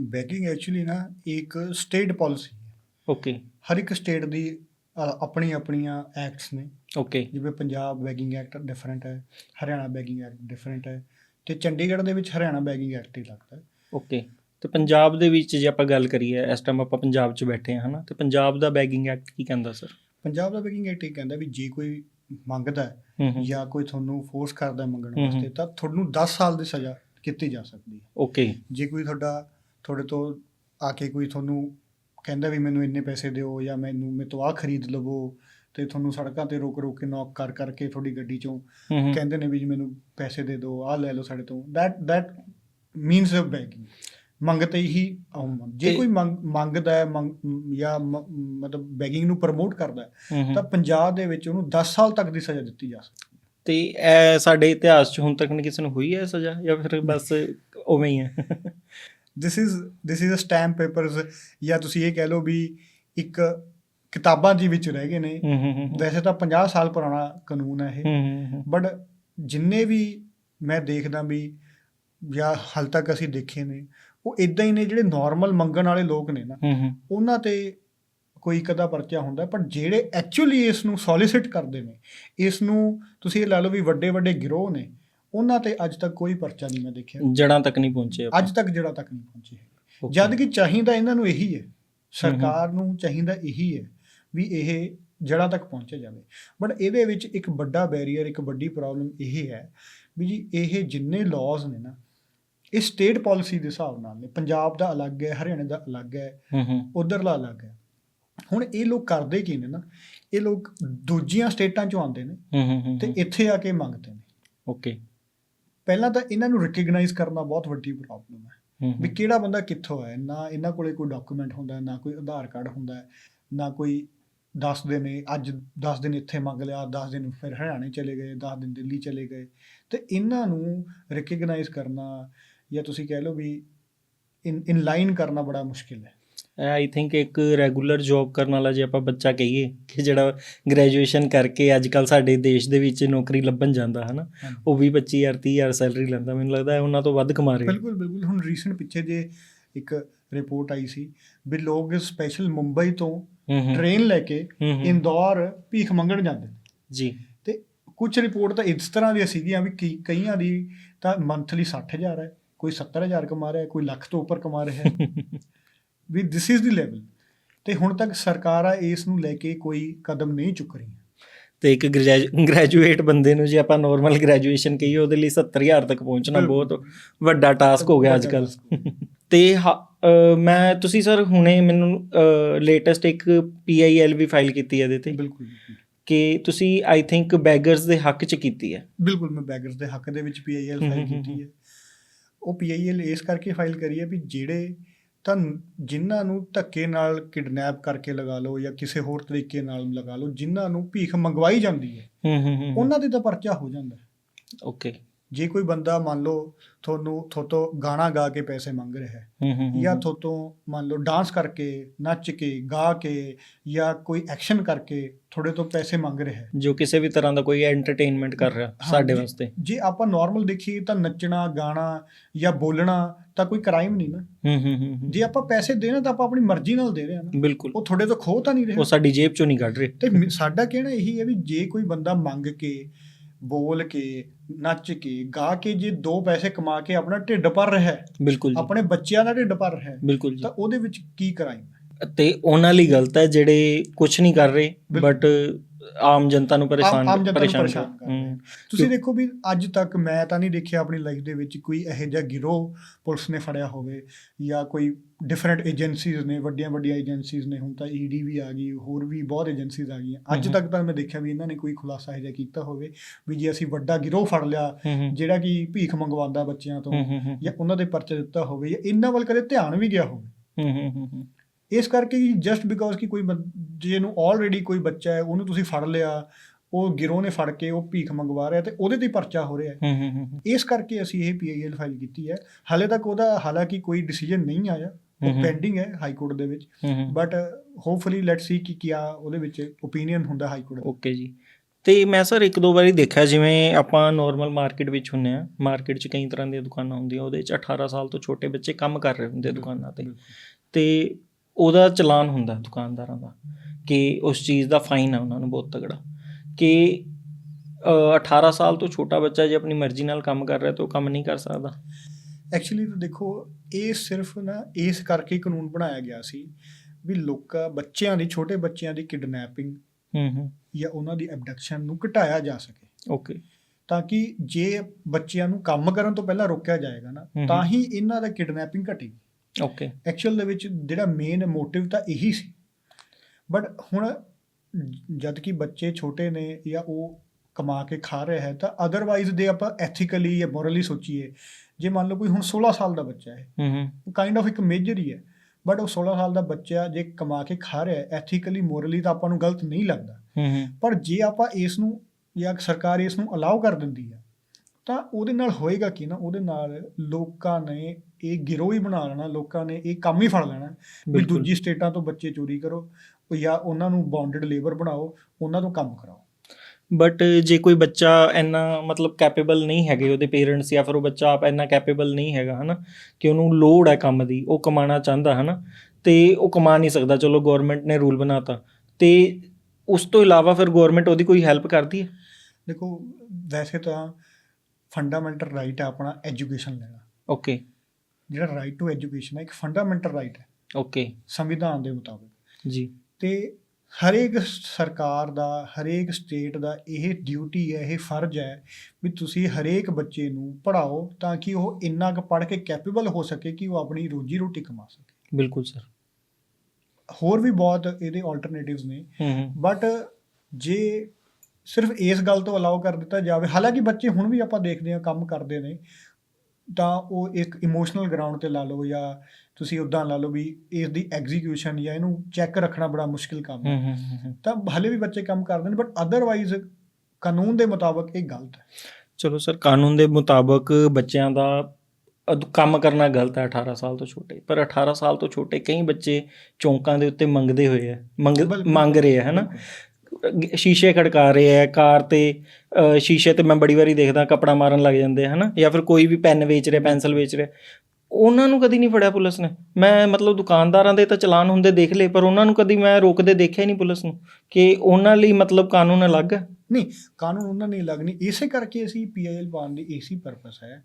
ਬੈਕਿੰਗ ਐਕਚੁਅਲੀ ਨਾ ਇੱਕ ਸਟੇਟ ਪਾਲਿਸੀ ਹੈ। ਓਕੇ ਹਰ ਇੱਕ ਸਟੇਟ ਦੀ ਆਪਣੀ ਆਪਣੀਆਂ ਐਕਟਸ ਨੇ। ਓਕੇ ਜਿਵੇਂ ਪੰਜਾਬ ਬੈਗਿੰਗ ਐਕਟ ਡਿਫਰੈਂਟ ਹੈ ਹਰਿਆਣਾ ਬੈਗਿੰਗ ਐਕਟ ਡਿਫਰੈਂਟ ਹੈ। ਤੇ ਚੰਡੀਗੜ੍ਹ ਦੇ ਵਿੱਚ ਹਰਿਆਣਾ ਬੈਗਿੰਗ ਐਕਟ ਹੀ ਲੱਗਦਾ ਓਕੇ ਤੇ ਪੰਜਾਬ ਦੇ ਵਿੱਚ ਜੇ ਆਪਾਂ ਗੱਲ ਕਰੀਏ ਇਸ ਟਾਈਮ ਆਪਾਂ ਪੰਜਾਬ 'ਚ ਬੈਠੇ ਹਾਂ ਹਨਾ? ਤੇ ਪੰਜਾਬ ਦਾ ਬੈਗਿੰਗ ਐਕਟ ਕੀ ਕਹਿੰਦਾ ਸਰ ਪੰਜਾਬ ਦਾ ਬੈਗਿੰਗ ਐਕਟ ਇਹ ਕਹਿੰਦਾ ਵੀ ਜੇ ਕੋਈ ਮੰਗਦਾ ਹੈ ਜਾਂ ਕੋਈ ਤੁਹਾਨੂੰ ਫੋਰਸ ਕਰਦਾ ਮੰਗਣ। ਵਾਸਤੇ ਤਾਂ ਤੁਹਾਨੂੰ 10 ਸਾਲ ਦੀ ਸਜ਼ਾ ਕੀਤੀ ਜਾ ਸਕਦੀ ਹੈ। ਓਕੇ ਜੇ ਕੋਈ ਤੁਹਾਡਾ ਤੁਹਾਡੇ ਤੋਂ ਆ ਕੇ ਕੋਈ ਤੁਹਾਨੂੰ ਕਹਿੰਦਾ ਵੀ ਮੈਨੂੰ ਇੰਨੇ ਪੈਸੇ ਦਿਓ ਜਾਂ ਮੈਨੂੰ ਮੇਰੇ ਤੋਂ ਆਹ ਖਰੀਦ ਲਵੋ ਤੇ ਤੁਹਾਨੂੰ ਸੜਕਾਂ ਤੇ ਰੋਕ ਰੋਕ ਕੇ ਨੌਕ ਕਰ ਕਰਕੇ ਤੁਹਾਡੀ ਗੱਡੀ ਚੋਂ ਕਹਿੰਦੇ ਨੇ ਵੀ ਜੀ ਮੈਨੂੰ ਪੈਸੇ ਦੇ ਦਿਓ ਆਹ ਲੈ ਲਓ ਸਾਡੇ ਤੋਂ। That that means of begging ਮੰਗਤੇ ਹੀ ਆਉਂ ਜੇ ਕੋਈ ਮੰਗ- ਮੰਗਦਾ ਹੈ ਜਾਂ ਮਤਲਬ ਬੈਗਿੰਗ ਨੂੰ ਪ੍ਰਮੋਟ ਕਰਦਾ ਹੈ। ਤਾਂ ਪੰਜਾਬ ਦੇ ਵਿੱਚ ਉਹਨੂੰ 10 ਸਾਲ ਤੱਕ ਦੀ ਸਜ਼ਾ ਦਿੱਤੀ ਜਾ ਸਕਦੀ। ਤੇ ਇਹ ਸਾਡੇ ਇਤਿਹਾਸ 'ਚ ਹੁਣ ਤੱਕ ਨਹੀਂ ਕਿਸੇ ਨੂੰ ਹੋਈ ਹੈ ਸਜ਼ਾ ਜਾਂ ਫਿਰ ਬਸ ਉਵੇਂ ਹੀ ਹੈ? This is this is a stamp papers ਜਾਂ ਤੁਸੀਂ ਇਹ ਕਹਿ ਲਓ ਵੀ ਇੱਕ ਕਿਤਾਬਾਂ ਦੇ ਵਿੱਚ ਰਹਿ ਗਏ ਨੇ। ਵੈਸੇ ਤਾਂ 50 ਸਾਲ ਪੁਰਾਣਾ ਕਾਨੂੰਨ ਹੈ ਇਹ। ਬਟ ਜਿੰਨੇ ਵੀ ਮੈਂ ਦੇਖਦਾ ਵੀ ਜਾਂ ਹਾਲ ਤੱਕ ਅਸੀਂ ਦੇਖੇ ਨੇ ਉਹ ਇਦਾਂ ਹੀ ਨੇ ਜਿਹੜੇ ਨਾਰਮਲ ਮੰਗਣ ਵਾਲੇ ਲੋਕ ਨੇ ਨਾ। ਉਹਨਾਂ ਤੇ ਕੋਈ ਕਦਾ ਪਰਚਾ ਹੁੰਦਾ ਪਰ ਜਿਹੜੇ ਐਕਚੁਅਲੀ ਇਸ ਨੂੰ ਸੋਲਿਸਿਟ ਕਰਦੇ ਨੇ ਇਸ ਨੂੰ ਤੁਸੀਂ ਇਹ ਲਾ ਲਓ ਵੀ ਵੱਡੇ ਵੱਡੇ ਗਿਰੋਹ ਨੇ ਉਹਨਾਂ ਤੇ ਅੱਜ ਤੱਕ ਕੋਈ ਪਰਚਾ ਨਹੀਂ ਮੈਂ ਦੇਖਿਆ। ਜੜਾਂ ਤੱਕ ਨਹੀਂ ਪਹੁੰਚੇ। ਅੱਜ ਤੱਕ ਜਿਹੜਾ ਤੱਕ ਨਹੀਂ ਪਹੁੰਚੇ. ਜਦ ਕਿ ਚਾਹੀਦਾ ਇਹਨਾਂ ਨੂੰ ਇਹੀ ਹੈ। ਸਰਕਾਰ ਨੂੰ ਚਾਹੀਦਾ ਇਹੀ ਹੈ ਵੀ ਇਹ ਜੜ੍ਹਾਂ ਤੱਕ ਪਹੁੰਚਿਆ ਜਾਵੇ। ਬਟ ਇਹਦੇ ਵਿੱਚ ਇੱਕ ਵੱਡਾ ਬੈਰੀਅਰ ਇੱਕ ਵੱਡੀ ਪ੍ਰੋਬਲਮ ਇਹ ਹੈ ਵੀ ਜੀ ਇਹ ਜਿੰਨੇ ਲਾਜ਼ ਨੇ ਨਾ ਇਹ ਸਟੇਟ ਪਾਲਿਸੀ ਦੇ ਹਿਸਾਬ ਨਾਲ ਨੇ। ਪੰਜਾਬ ਦਾ ਅਲੱਗ ਹੈ ਹਰਿਆਣਾ ਦਾ ਅਲੱਗ ਹੈ ਉਧਰਲਾ ਅਲੱਗ ਹੈ। ਹੁਣ ਇਹ ਲੋਕ ਕਰਦੇ ਕੀ ਨੇ ਨਾ ਇਹ ਲੋਕ ਦੂਜੀਆਂ ਸਟੇਟਾਂ ਚੋਂ ਆਉਂਦੇ ਨੇ ਤੇ ਇੱਥੇ ਆ ਕੇ ਮੰਗਦੇ ਨੇ। ਓਕੇ ਪਹਿਲਾਂ ਤਾਂ ਇਹਨਾਂ ਨੂੰ ਰਿਕਗਨਾਈਜ਼ ਕਰਨਾ ਬਹੁਤ ਵੱਡੀ ਪ੍ਰੋਬਲਮ ਹੈ ਵੀ ਕਿਹੜਾ ਬੰਦਾ ਕਿੱਥੋਂ ਹੈ ਨਾ ਇਹਨਾਂ ਕੋਲੇ ਕੋਈ ਡਾਕੂਮੈਂਟ ਹੁੰਦਾ ਨਾ ਕੋਈ ਆਧਾਰ ਕਾਰਡ ਹੁੰਦਾ ਨਾ ਕੋਈ ਦੱਸਦੇ ਨੇ ਅੱਜ 10 ਦਿਨ ਇੱਥੇ ਮੰਗ ਲਿਆ 10 ਦਿਨ ਫਿਰ ਹਰਿਆਣੇ ਚਲੇ ਗਏ 10 ਦਿਨ ਦਿੱਲੀ ਚਲੇ ਗਏ। ਤੇ ਇਹਨਾਂ ਨੂੰ ਰਿਕਗਨਾਈਜ਼ ਕਰਨਾ ਜਾਂ ਤੁਸੀਂ ਕਹਿ ਲਓ ਵੀ ਇਨ ਇਨ ਲਾਈਨ ਕਰਨਾ ਬੜਾ ਮੁਸ਼ਕਿਲ ਹੈ। ਆਈ ਥਿੰਕ ਇੱਕ ਰੈਗੂਲਰ ਜੌਬ ਕਰਨ ਵਾਲਾ ਜੇ ਆਪਾਂ ਬੱਚਾ ਕਹੀਏ ਕਿ ਜਿਹੜਾ ਗ੍ਰੈਜੂਏਸ਼ਨ ਕਰਕੇ ਅੱਜ ਕੱਲ ਸਾਡੇ ਦੇਸ਼ ਦੇ ਵਿੱਚ ਨੌਕਰੀ ਲੱਭਣ ਜਾਂਦਾ ਹਨਾ? ਉਹ ਵੀ 25000 30000 ਸੈਲਰੀ ਲੈਂਦਾ ਮੈਨੂੰ ਲੱਗਦਾ ਹੈ ਉਹਨਾਂ ਤੋਂ ਵੱਧ ਕਮਾ ਰਿਹਾ। ਬਿਲਕੁਲ ਬਿਲਕੁਲ। ਹੁਣ ਰੀਸੈਂਟ ਪਿੱਛੇ ਜੇ ਇੱਕ ਰਿਪੋਰਟ ਆਈ ਸੀ ਵੀ ਲੋਕ ਸਪੈਸ਼ਲ ਮੁੰਬਈ ਤੋਂ ਹੂੰ ਹੂੰ ਟ੍ਰੇਨ ਲੈ ਕੇ ਇੰਦੌਰ ਭੀਖ ਮੰਗਣ ਜਾਂਦੇ ਨੇ। ਜੀ। ਤੇ ਕੁਝ ਰਿਪੋਰਟ ਤਾਂ ਇਸ ਤਰ੍ਹਾਂ ਦੀਆਂ ਸੀਗੀਆਂ ਵੀ ਕਈ- ਕਈਆਂ ਦੀ ਤਾਂ ਮੰਥਲੀ 60000 ਹੈ ਕੋਈ 70000 ਕਮਾ ਰਿਹਾ ਕੋਈ ਲੱਖ ਤੋਂ ਉੱਪਰ ਕਮਾ ਰਿਹਾ ਵੀ ਦਿਸ ਇਜ਼ ਦੀ ਲੈਵਲ ਤੇ ਹੁਣ ਤੱਕ ਸਰਕਾਰਾਂ ਇਸ ਨੂੰ ਲੈ ਕੇ ਕੋਈ ਕਦਮ ਨਹੀਂ ਚੁੱਕ ਰਹੀਆਂ ਤੇ ਇੱਕ ਗ੍ਰੈਜੂਏਟ ਬੰਦੇ ਨੂੰ ਜੇ ਆਪਾਂ ਨਾਰਮਲ ਗ੍ਰੈਜੂਏਸ਼ਨ ਕਹੀਏ ਉਹਦੇ ਲਈ 70000 ਤੱਕ ਪਹੁੰਚਣਾ। ਬਹੁਤ ਵੱਡਾ ਟਾਸਕ ਹੋ ਗਿਆ ਅੱਜ ਕੱਲ ਤੇ ਮੈਂ ਤੁਸੀਂ ਸਰ ਹੁਣੇ ਮੈਨੂੰ ਲੇਟੈਸਟ ਇੱਕ ਪੀਆਈਐਲ ਵੀ ਫਾਈਲ ਕੀਤੀ ਹੈ ਇਹਦੇ ਤੇ। ਬਿਲਕੁਲ ਕਿ ਤੁਸੀਂ ਆਈ ਥਿੰਕ ਬੈਗਰਸ ਦੇ ਹੱਕ ਚ ਕੀਤੀ ਹੈ। ਬਿਲਕੁਲ ਮੈਂ ਬੈਗਰਸ ਦੇ ਹੱਕ ਦੇ ਵਿੱਚ ਪੀਆਈਐਲ ਫਾਈਲ ਕੀਤੀ ਹੈ। ਉਹ ਪੀਆਈਐਲ ਇਸ ਕਰਕੇ ਫਾਈਲ ਕਰੀ ਹੈ ਵੀ ਜਿਹੜੇ ਤਾਂ ਜਿਨ੍ਹਾਂ ਨੂੰ ਧੱਕੇ ਨਾਲ ਕਿਡਨੈਪ ਕਰਕੇ ਲਗਾ ਲਓ ਜਾਂ ਕਿਸੇ ਹੋਰ ਤਰੀਕੇ ਨਾਲ ਲਗਾ ਲਓ ਜਿਨ੍ਹਾਂ ਨੂੰ ਭੀਖ ਮੰਗਵਾਈ ਜਾਂਦੀ ਹੈ ਹੂੰ ਹੂੰ ਹੂੰ ਉਹਨਾਂ ਦੇ ਤਾਂ ਪਰਚਾ ਹੋ ਜਾਂਦਾ ਓਕੇ ਜੇ ਕੋਈ ਬੰਦਾ ਮੰਨ ਲਓ ਤੁਹਾਨੂੰ ਥੋਤੋਂ ਗਾਣਾ ਗਾ ਕੇ ਪੈਸੇ ਮੰਗ ਰਿਹਾ ਹੈ ਜਾਂ ਥੋਤੋਂ ਮੰਨ ਲਓ ਡਾਂਸ ਕਰਕੇ ਨੱਚ ਕੇ ਗਾ ਕੇ ਜਾਂ ਕੋਈ ਐਕਸ਼ਨ ਕਰਕੇ ਥੋੜੇ ਤੋਂ ਪੈਸੇ ਮੰਗ ਰਿਹਾ ਹੈ। ਜੋ ਕਿਸੇ ਵੀ ਤਰ੍ਹਾਂ ਦਾ ਕੋਈ ਐਂਟਰਟੇਨਮੈਂਟ ਕਰ ਰਿਹਾ ਸਾਡੇ। ਵਾਸਤੇ। ਜੇ ਆਪਾਂ ਨਾਰਮਲ ਦੇਖੀਏ ਤਾਂ ਨੱਚਣਾ ਗਾਣਾ ਜਾਂ ਬੋਲਣਾ ਤਾਂ ਕੋਈ ਕ੍ਰਾਈਮ ਨਹੀਂ ਨਾ। ਜੇ ਆਪਾਂ ਪੈਸੇ ਦੇਣਾ ਤਾਂ ਆਪਾਂ ਆਪਣੀ ਮਰਜ਼ੀ ਨਾਲ ਦੇ ਰਹੇ ਹਾਂ ਨਾ। ਬਿਲਕੁਲ। ਉਹ ਤੁਹਾਡੇ ਤੋਂ ਖੋਹ ਤਾਂ ਨਹੀਂ ਉਹ ਰਿਹਾ ਸਾਡੀ ਜੇਬ ਚੋਂ ਨਹੀਂ ਕੱਢ ਰਹੇ। ਤੇ ਸਾਡਾ ਕਹਿਣਾ ਇਹੀ ਹੈ ਵੀ ਜੇ ਕੋਈ ਬੰਦਾ ਮੰਗ ਕੇ ਬੋਲ ਕੇ ਨੱਚ ਕੇ ਗਾ ਕੇ ਜੇ ਦੋ ਪੈਸੇ ਕਮਾ ਕੇ ਆਪਣਾ ਢਿੱਡ ਭਰ ਰਿਹਾ ਹੈ ਬਿਲਕੁਲ ਜੀ। ਆਪਣੇ ਬੱਚਿਆਂ ਦਾ ਢਿੱਡ ਭਰ ਰਿਹਾ ਹੈ ਬਿਲਕੁਲ ਜੀ। ਤਾਂ ਉਹਦੇ ਵਿੱਚ ਕੀ ਕ੍ਰਾਈਮ ਹੈ ਤੇ ਉਹਨਾਂ ਲਈ ਗਲਤ ਹੈ ਜਿਹੜੇ ਕੁਝ ਨਹੀਂ ਕਰ ਰਹੇ। ਬਟ ਆਮ ਜਨਤਾ ਨੂੰ ਪਰੇਸ਼ਾਨ ਪਰੇਸ਼ਾਨ। ਤੁਸੀਂ ਦੇਖੋ ਵੀ ਅੱਜ ਤੱਕ ਮੈਂ ਤਾਂ ਨਹੀਂ ਦੇਖਿਆ ਆਪਣੀ ਲਾਈਫ ਦੇ ਵਿੱਚ ਕੋਈ ਇਹੋ ਜਿਹਾ ਗਿਰੋਹ ਪੁਲਿਸ ਨੇ ਫੜਿਆ ਹੋਵੇ ਜਾਂ ਕੋਈ ਡਿਫਰੈਂਟ ਏਜੰਸੀਜ਼ ਨੇ ਵੱਡੀਆਂ ਵੱਡੀਆਂ ਏਜੰਸੀਜ਼ ਨੇ। ਹੁਣ ਤਾਂ ਈਡੀ ਵੀ ਆ ਗਈ ਹੋਰ ਵੀ ਬਹੁਤ ਏਜੰਸੀਜ਼ ਆ ਗਈਆਂ। ਅੱਜ। ਤੱਕ ਤਾਂ ਮੈਂ ਦੇਖਿਆ ਵੀ ਇਹਨਾਂ ਨੇ ਕੋਈ ਖੁਲਾਸਾ ਇਹੋ ਜਿਹਾ ਕੀਤਾ ਹੋਵੇ ਵੀ ਜੇ ਅਸੀਂ ਵੱਡਾ ਗਿਰੋਹ ਫੜ ਲਿਆ ਜਿਹੜਾ ਕਿ ਭੀਖ ਮੰਗਵਾਉਂਦਾ ਬੱਚਿਆਂ ਤੋਂ ਜਾਂ ਉਹਨਾਂ ਦੇ ਪਰਚੇ ਦਿੱਤਾ ਹੋਵੇ ਜਾਂ ਇਹਨਾਂ ਵੱਲ ਕਦੇ ਧਿਆਨ ਵੀ ਗਿਆ ਹੋਵੇ। ਹੂੰ ਹੂੰ ਹੂੰ। ਇਸ ਕਰਕੇ ਜਸਟ ਬਿਕੋਜ਼ ਕਿ ਕੋਈ ਬੰ- ਜੇ ਨੂੰ ਆਲਰੇਡੀ ਕੋਈ ਬੱਚਾ ਹੈ ਉਹਨੂੰ ਤੁਸੀਂ ਫੜ ਲਿਆ ਉਹ ਗਿਰੋਹ ਨੇ ਫੜ ਕੇ ਉਹ ਭੀਖ ਮੰਗਵਾ ਰਿਹਾ ਤੇ ਉਹਦੇ ਤੇ ਪਰਚਾ ਹੋ ਰਿਹਾ ਹੈ। ਇਸ ਕਰਕੇ ਅਸੀਂ ਇਹ ਪੀਆਈਐਲ ਫਾਈਲ ਕੀਤੀ ਹੈ। ਹਾਲੇ ਤੱਕ ਉਹਦਾ ਹਾਲਾਂਕਿ ਕੋਈ ਡਿਸੀਜਨ ਨਹੀਂ ਆਇਆ ਉਹ। ਪੈਂਡਿੰਗ ਹੈ। ਹਾਈ ਕੋਰਟ ਦੇ ਵਿੱਚ। ਬਟ ਹੋਪਫੁਲੀ ਲੈਟਸ ਸੀ ਕਿ ਕੀ ਉਹਦੇ ਵਿੱਚ ਓਪੀਨੀਅਨ ਹੁੰਦਾ ਹਾਈ ਕੋਰਟ ਓਕੇ ਜੀ। ਤੇ ਮੈਂ ਸਰ ਇੱਕ ਦੋ ਵਾਰੀ ਦੇਖਿਆ ਜਿਵੇਂ ਆਪਾਂ ਨਾਰਮਲ ਮਾਰਕੀਟ ਵਿੱਚ ਹੁੰਨੇ ਆ ਮਾਰਕੀਟ 'ਚ ਕਈ ਤਰ੍ਹਾਂ ਦੀਆਂ ਦੁਕਾਨਾਂ ਹੁੰਦੀਆਂ ਉਹਦੇ 'ਚ 18 ਸਾਲ ਤੋਂ ਛੋਟੇ ਬੱਚੇ ਕੰਮ ਕਰ ਰਹੇ ਹੁੰਦੇ ਦੁਕਾਨਾਂ ਤੇ। ਤੇ ਉਹਦਾ ਚਲਾਨ ਹੁੰਦਾ ਦੁਕਾਨਦਾਰਾਂ ਦਾ ਕਿ ਉਸ ਚੀਜ਼ ਦਾ ਫਾਈਨ ਆ ਉਹਨਾਂ ਨੂੰ ਬਹੁਤ ਤਗੜਾ ਕਿ ਅ, 18 ਸਾਲ ਤੋਂ ਛੋਟਾ ਬੱਚਾ ਜੇ ਆਪਣੀ ਮਰਜ਼ੀ ਨਾਲ ਕੰਮ ਕਰ ਰਿਹਾ ਤਾਂ ਉਹ ਕੰਮ ਨਹੀਂ ਕਰ ਸਕਦਾ। ਐਕਚੁਅਲੀ ਤਾਂ ਦੇਖੋ ਇਹ ਸਿਰਫ ਨਾ ਇਸ ਕਰਕੇ ਕਾਨੂੰਨ ਬਣਾਇਆ ਗਿਆ ਸੀ ਵੀ ਲੋਕਾਂ ਬੱਚਿਆਂ ਦੀ ਛੋਟੇ ਬੱਚਿਆਂ ਦੀ ਕਿਡਨੈਪਿੰਗ ਹੂੰ ਹੂੰ। ਜਾਂ ਉਹਨਾਂ ਦੀ ਐਬਡਕਸ਼ਨ ਨੂੰ ਘਟਾਇਆ ਜਾ ਸਕੇ। ਓਕੇ ਤਾਂ ਕਿ ਜੇ ਬੱਚਿਆਂ ਨੂੰ ਕੰਮ ਕਰਨ ਤੋਂ ਪਹਿਲਾਂ ਰੋਕਿਆ ਜਾਏਗਾ ਨਾ। ਤਾਂ ਹੀ ਇਹਨਾਂ ਦਾ ਕਿਡਨੈਪਿੰਗ ਘਟੇਗੀ। ਓਕੇ ਐਕਚੁਅਲ ਦੇ ਵਿੱਚ ਜਿਹੜਾ ਮੇਨ ਮੋਟਿਵ ਤਾਂ ਇਹੀ ਸੀ। ਬਟ ਹੁਣ ਜਦ ਕਿ ਬੱਚੇ ਛੋਟੇ ਨੇ ਜਾਂ ਉਹ ਕਮਾ ਕੇ ਖਾ ਰਿਹਾ ਹੈ ਤਾਂ ਅਦਰਵਾਈਜ਼ ਦੇ ਆਪਾਂ ਐਥੀਕਲੀ ਜਾਂ ਮੋਰਲੀ ਸੋਚੀਏ ਜੇ ਮੰਨ ਲਓ ਕੋਈ ਹੁਣ 16 ਸਾਲ ਦਾ ਬੱਚਾ ਹੈ ਹੂੰ ਹੂੰ। ਕਾਈਂਡ ਆਫ ਇੱਕ ਮੇਜਰ ਹੀ ਹੈ। ਬਟ ਉਹ 16 ਸਾਲ ਦਾ ਬੱਚਾ ਜੇ ਕਮਾ ਕੇ ਖਾ ਰਿਹਾ ਹੈ ਐਥੀਕਲੀ ਮੋਰਲੀ ਤਾਂ ਆਪਾਂ ਨੂੰ ਗਲਤ ਨਹੀਂ ਲੱਗਦਾ। ਪਰ ਜੇ ਆਪਾਂ ਇਸ ਨੂੰ ਜਾਂ ਸਰਕਾਰ ਇਸ ਨੂੰ ਅਲਾਉ ਕਰ ਦਿੰਦੀ ਹੈ ਤਾਂ ਉਹਦੇ ਨਾਲ ਹੋਏਗਾ ਕੀ ਨਾ ਉਹਦੇ ਨਾਲ ਲੋਕਾਂ ਨੇ ਇਹ ਗਿਰੋਹ ਹੀ ਬਣਾ ਲੈਣਾ ਲੋਕਾਂ ਨੇ ਇਹ ਕੰਮ ਹੀ ਫੜ ਲੈਣਾ। ਵੀ। ਦੂਜੀ ਸਟੇਟਾਂ ਤੋਂ ਬੱਚੇ ਚੋਰੀ ਕਰੋ ਜਾਂ ਉਹਨਾਂ ਨੂੰ ਬੌਂਡਡ ਲੇਬਰ ਬਣਾਓ ਉਹਨਾਂ ਤੋਂ ਕੰਮ ਕਰਾਓ। ਬਟ ਜੇ ਕੋਈ ਬੱਚਾ ਇੰਨਾ ਮਤਲਬ ਕੈਪੇਬਲ ਨਹੀਂ ਹੈਗੇ ਉਹਦੇ ਪੇਰੈਂਟਸ ਜਾਂ ਫਿਰ ਉਹ ਬੱਚਾ ਆਪ ਇੰਨਾ ਕੈਪੇਬਲ ਨਹੀਂ ਹੈਗਾ ਹਨਾ ਕਿ ਉਹਨੂੰ ਲੋੜ ਹੈ ਕੰਮ ਦੀ ਉਹ ਕਮਾਉਣਾ ਚਾਹੁੰਦਾ ਹਨਾ ਤੇ ਉਹ ਕਮਾ ਨਹੀਂ ਸਕਦਾ ਚਲੋ ਗਵਰਨਮੈਂਟ ਨੇ ਰੂਲ ਬਣਾਤਾ। ਤੇ ਉਸ ਤੋਂ ਇਲਾਵਾ ਫਿਰ ਗਵਰਨਮੈਂਟ ਉਹਦੀ ਕੋਈ ਹੈਲਪ ਕਰਦੀ ਹੈ? ਦੇਖੋ ਵੈਸੇ ਤਾਂ ਫੰਡਾਮੈਂਟਲ ਰਾਈਟ ਹੈ ਆਪਣਾ ਐਜੂਕੇਸ਼ਨ ਲੈਣਾ। ਓਕੇ ਜਿਹੜਾ ਰਾਈਟ ਟੂ ਐਜੂਕੇਸ਼ਨ ਹੈ ਇੱਕ ਫੰਡਾਮੈਂਟਲ ਰਾਈਟ ਹੈ। ਓਕੇ ਸੰਵਿਧਾਨ ਦੇ ਮੁਤਾਬਿਕ। ਜੀ। ਤੇ ਹਰੇਕ ਸਰਕਾਰ ਦਾ ਹਰੇਕ ਸਟੇਟ ਦਾ ਇਹ ਡਿਊਟੀ ਹੈ ਇਹ ਫਰਜ਼ ਹੈ ਵੀ ਤੁਸੀਂ ਹਰੇਕ ਬੱਚੇ ਨੂੰ ਪੜ੍ਹਾਓ ਤਾਂ ਕਿ ਉਹ ਇੰਨਾ ਕੁ ਪੜ੍ਹ ਕੇ ਕੈਪੇਬਲ ਹੋ ਸਕੇ ਕਿ ਉਹ ਆਪਣੀ ਰੋਜੀ ਰੋਟੀ ਕਮਾ ਸਕੇ। ਬਿਲਕੁਲ ਸਰ। ਹੋਰ ਵੀ ਬਹੁਤ ਇਹਦੇ ਆਲਟਰਨੇਟਿਵਸ ਨੇ। ਬਟ ਜੇ ਸਿਰਫ ਇਸ ਗੱਲ ਤੋਂ ਅਲਾਉ ਕਰ ਦਿੱਤਾ ਜਾਵੇ। ਹਾਲਾਂਕਿ ਬੱਚੇ ਹੁਣ ਵੀ ਆਪਾਂ ਦੇਖਦੇ ਹਾਂ ਕੰਮ ਕਰਦੇ ਨੇ ਤਾਂ ਉਹ ਇੱਕ ਇਮੋਸ਼ਨਲ ਗਰਾਊਂਡ ਤੇ ਲਾ ਲਓ ਜਾਂ ਤੁਸੀਂ ਉਦਾਂ ਲਾ ਲਓ ਵੀ ਇਸ ਦੀ ਐਗਜ਼ੀਕਿਊਸ਼ਨ ਜਾਂ ਇਹਨੂੰ ਚੈੱਕ ਰੱਖਣਾ ਬੜਾ ਮੁਸ਼ਕਿਲ ਕੰਮ ਹੈ। ਤਾਂ ਹਲੇ ਵੀ ਬੱਚੇ ਕੰਮ ਕਰਦੇ ਨੇ ਬਟ ਅਦਰਵਾਈਜ਼ ਕਾਨੂੰਨ ਦੇ ਮੁਤਾਬਕ ਇਹ ਗਲਤ ਹੈ। ਚਲੋ ਸਰ ਕਾਨੂੰਨ ਦੇ ਮੁਤਾਬਕ ਬੱਚਿਆਂ ਦਾ ਕੰਮ ਕਰਨਾ ਗਲਤ ਹੈ 18 ਸਾਲ ਤੋਂ ਛੋਟੇ। ਪਰ 18 ਸਾਲ ਤੋਂ ਛੋਟੇ ਕਈ ਬੱਚੇ ਚੌਂਕਾਂ ਦੇ ਉੱਤੇ ਮੰਗਦੇ ਹੋਏ ਆ ਮੰਗ ਰਹੇ ਆ ਹਨਾ ਸ਼ੀਸ਼ੇ ਖੜਕਾ ਰਹੇ ਆ ਕਾਰ ਤੇ ਸ਼ੀਸ਼ੇ ਤੇ ਮੈਂ ਬੜੀ ਵਾਰੀ ਦੇਖਦਾ ਕੱਪੜਾ ਮਾਰਨ ਲੱਗ ਜਾਂਦੇ ਹਨਾ? ਜਾਂ ਫਿਰ ਕੋਈ ਵੀ ਪੈਨ ਵੇਚ ਰਿਹਾ ਪੈਨਸਲ ਵੇਚ ਰਿਹਾ। ਉਹਨਾਂ ਨੂੰ ਕਦੀ ਨਹੀਂ ਫੜਿਆ ਪੁਲਿਸ ਨੇ। ਮੈਂ ਮਤਲਬ ਦੁਕਾਨਦਾਰਾਂ ਦੇ ਤਾਂ ਚਲਾਨ ਹੁੰਦੇ ਦੇਖ ਲਏ ਪਰ ਉਹਨਾਂ ਨੂੰ ਕਦੀ ਮੈਂ ਰੋਕਦੇ ਦੇਖਿਆ ਨਹੀਂ ਪੁਲਿਸ ਨੂੰ ਕਿ ਉਹਨਾਂ ਲਈ ਮਤਲਬ ਕਾਨੂੰਨ ਅਲੱਗ ਹੈ। ਨਹੀਂ ਕਾਨੂੰਨ ਉਹਨਾਂ ਨੇ ਲੱਗਣੀ ਇਸੇ ਕਰਕੇ ਅਸੀਂ ਪੀਆਈਐਲ ਪਾਉਣ ਦੀ ਏਸੀ ਪਰਪਸ ਹੈ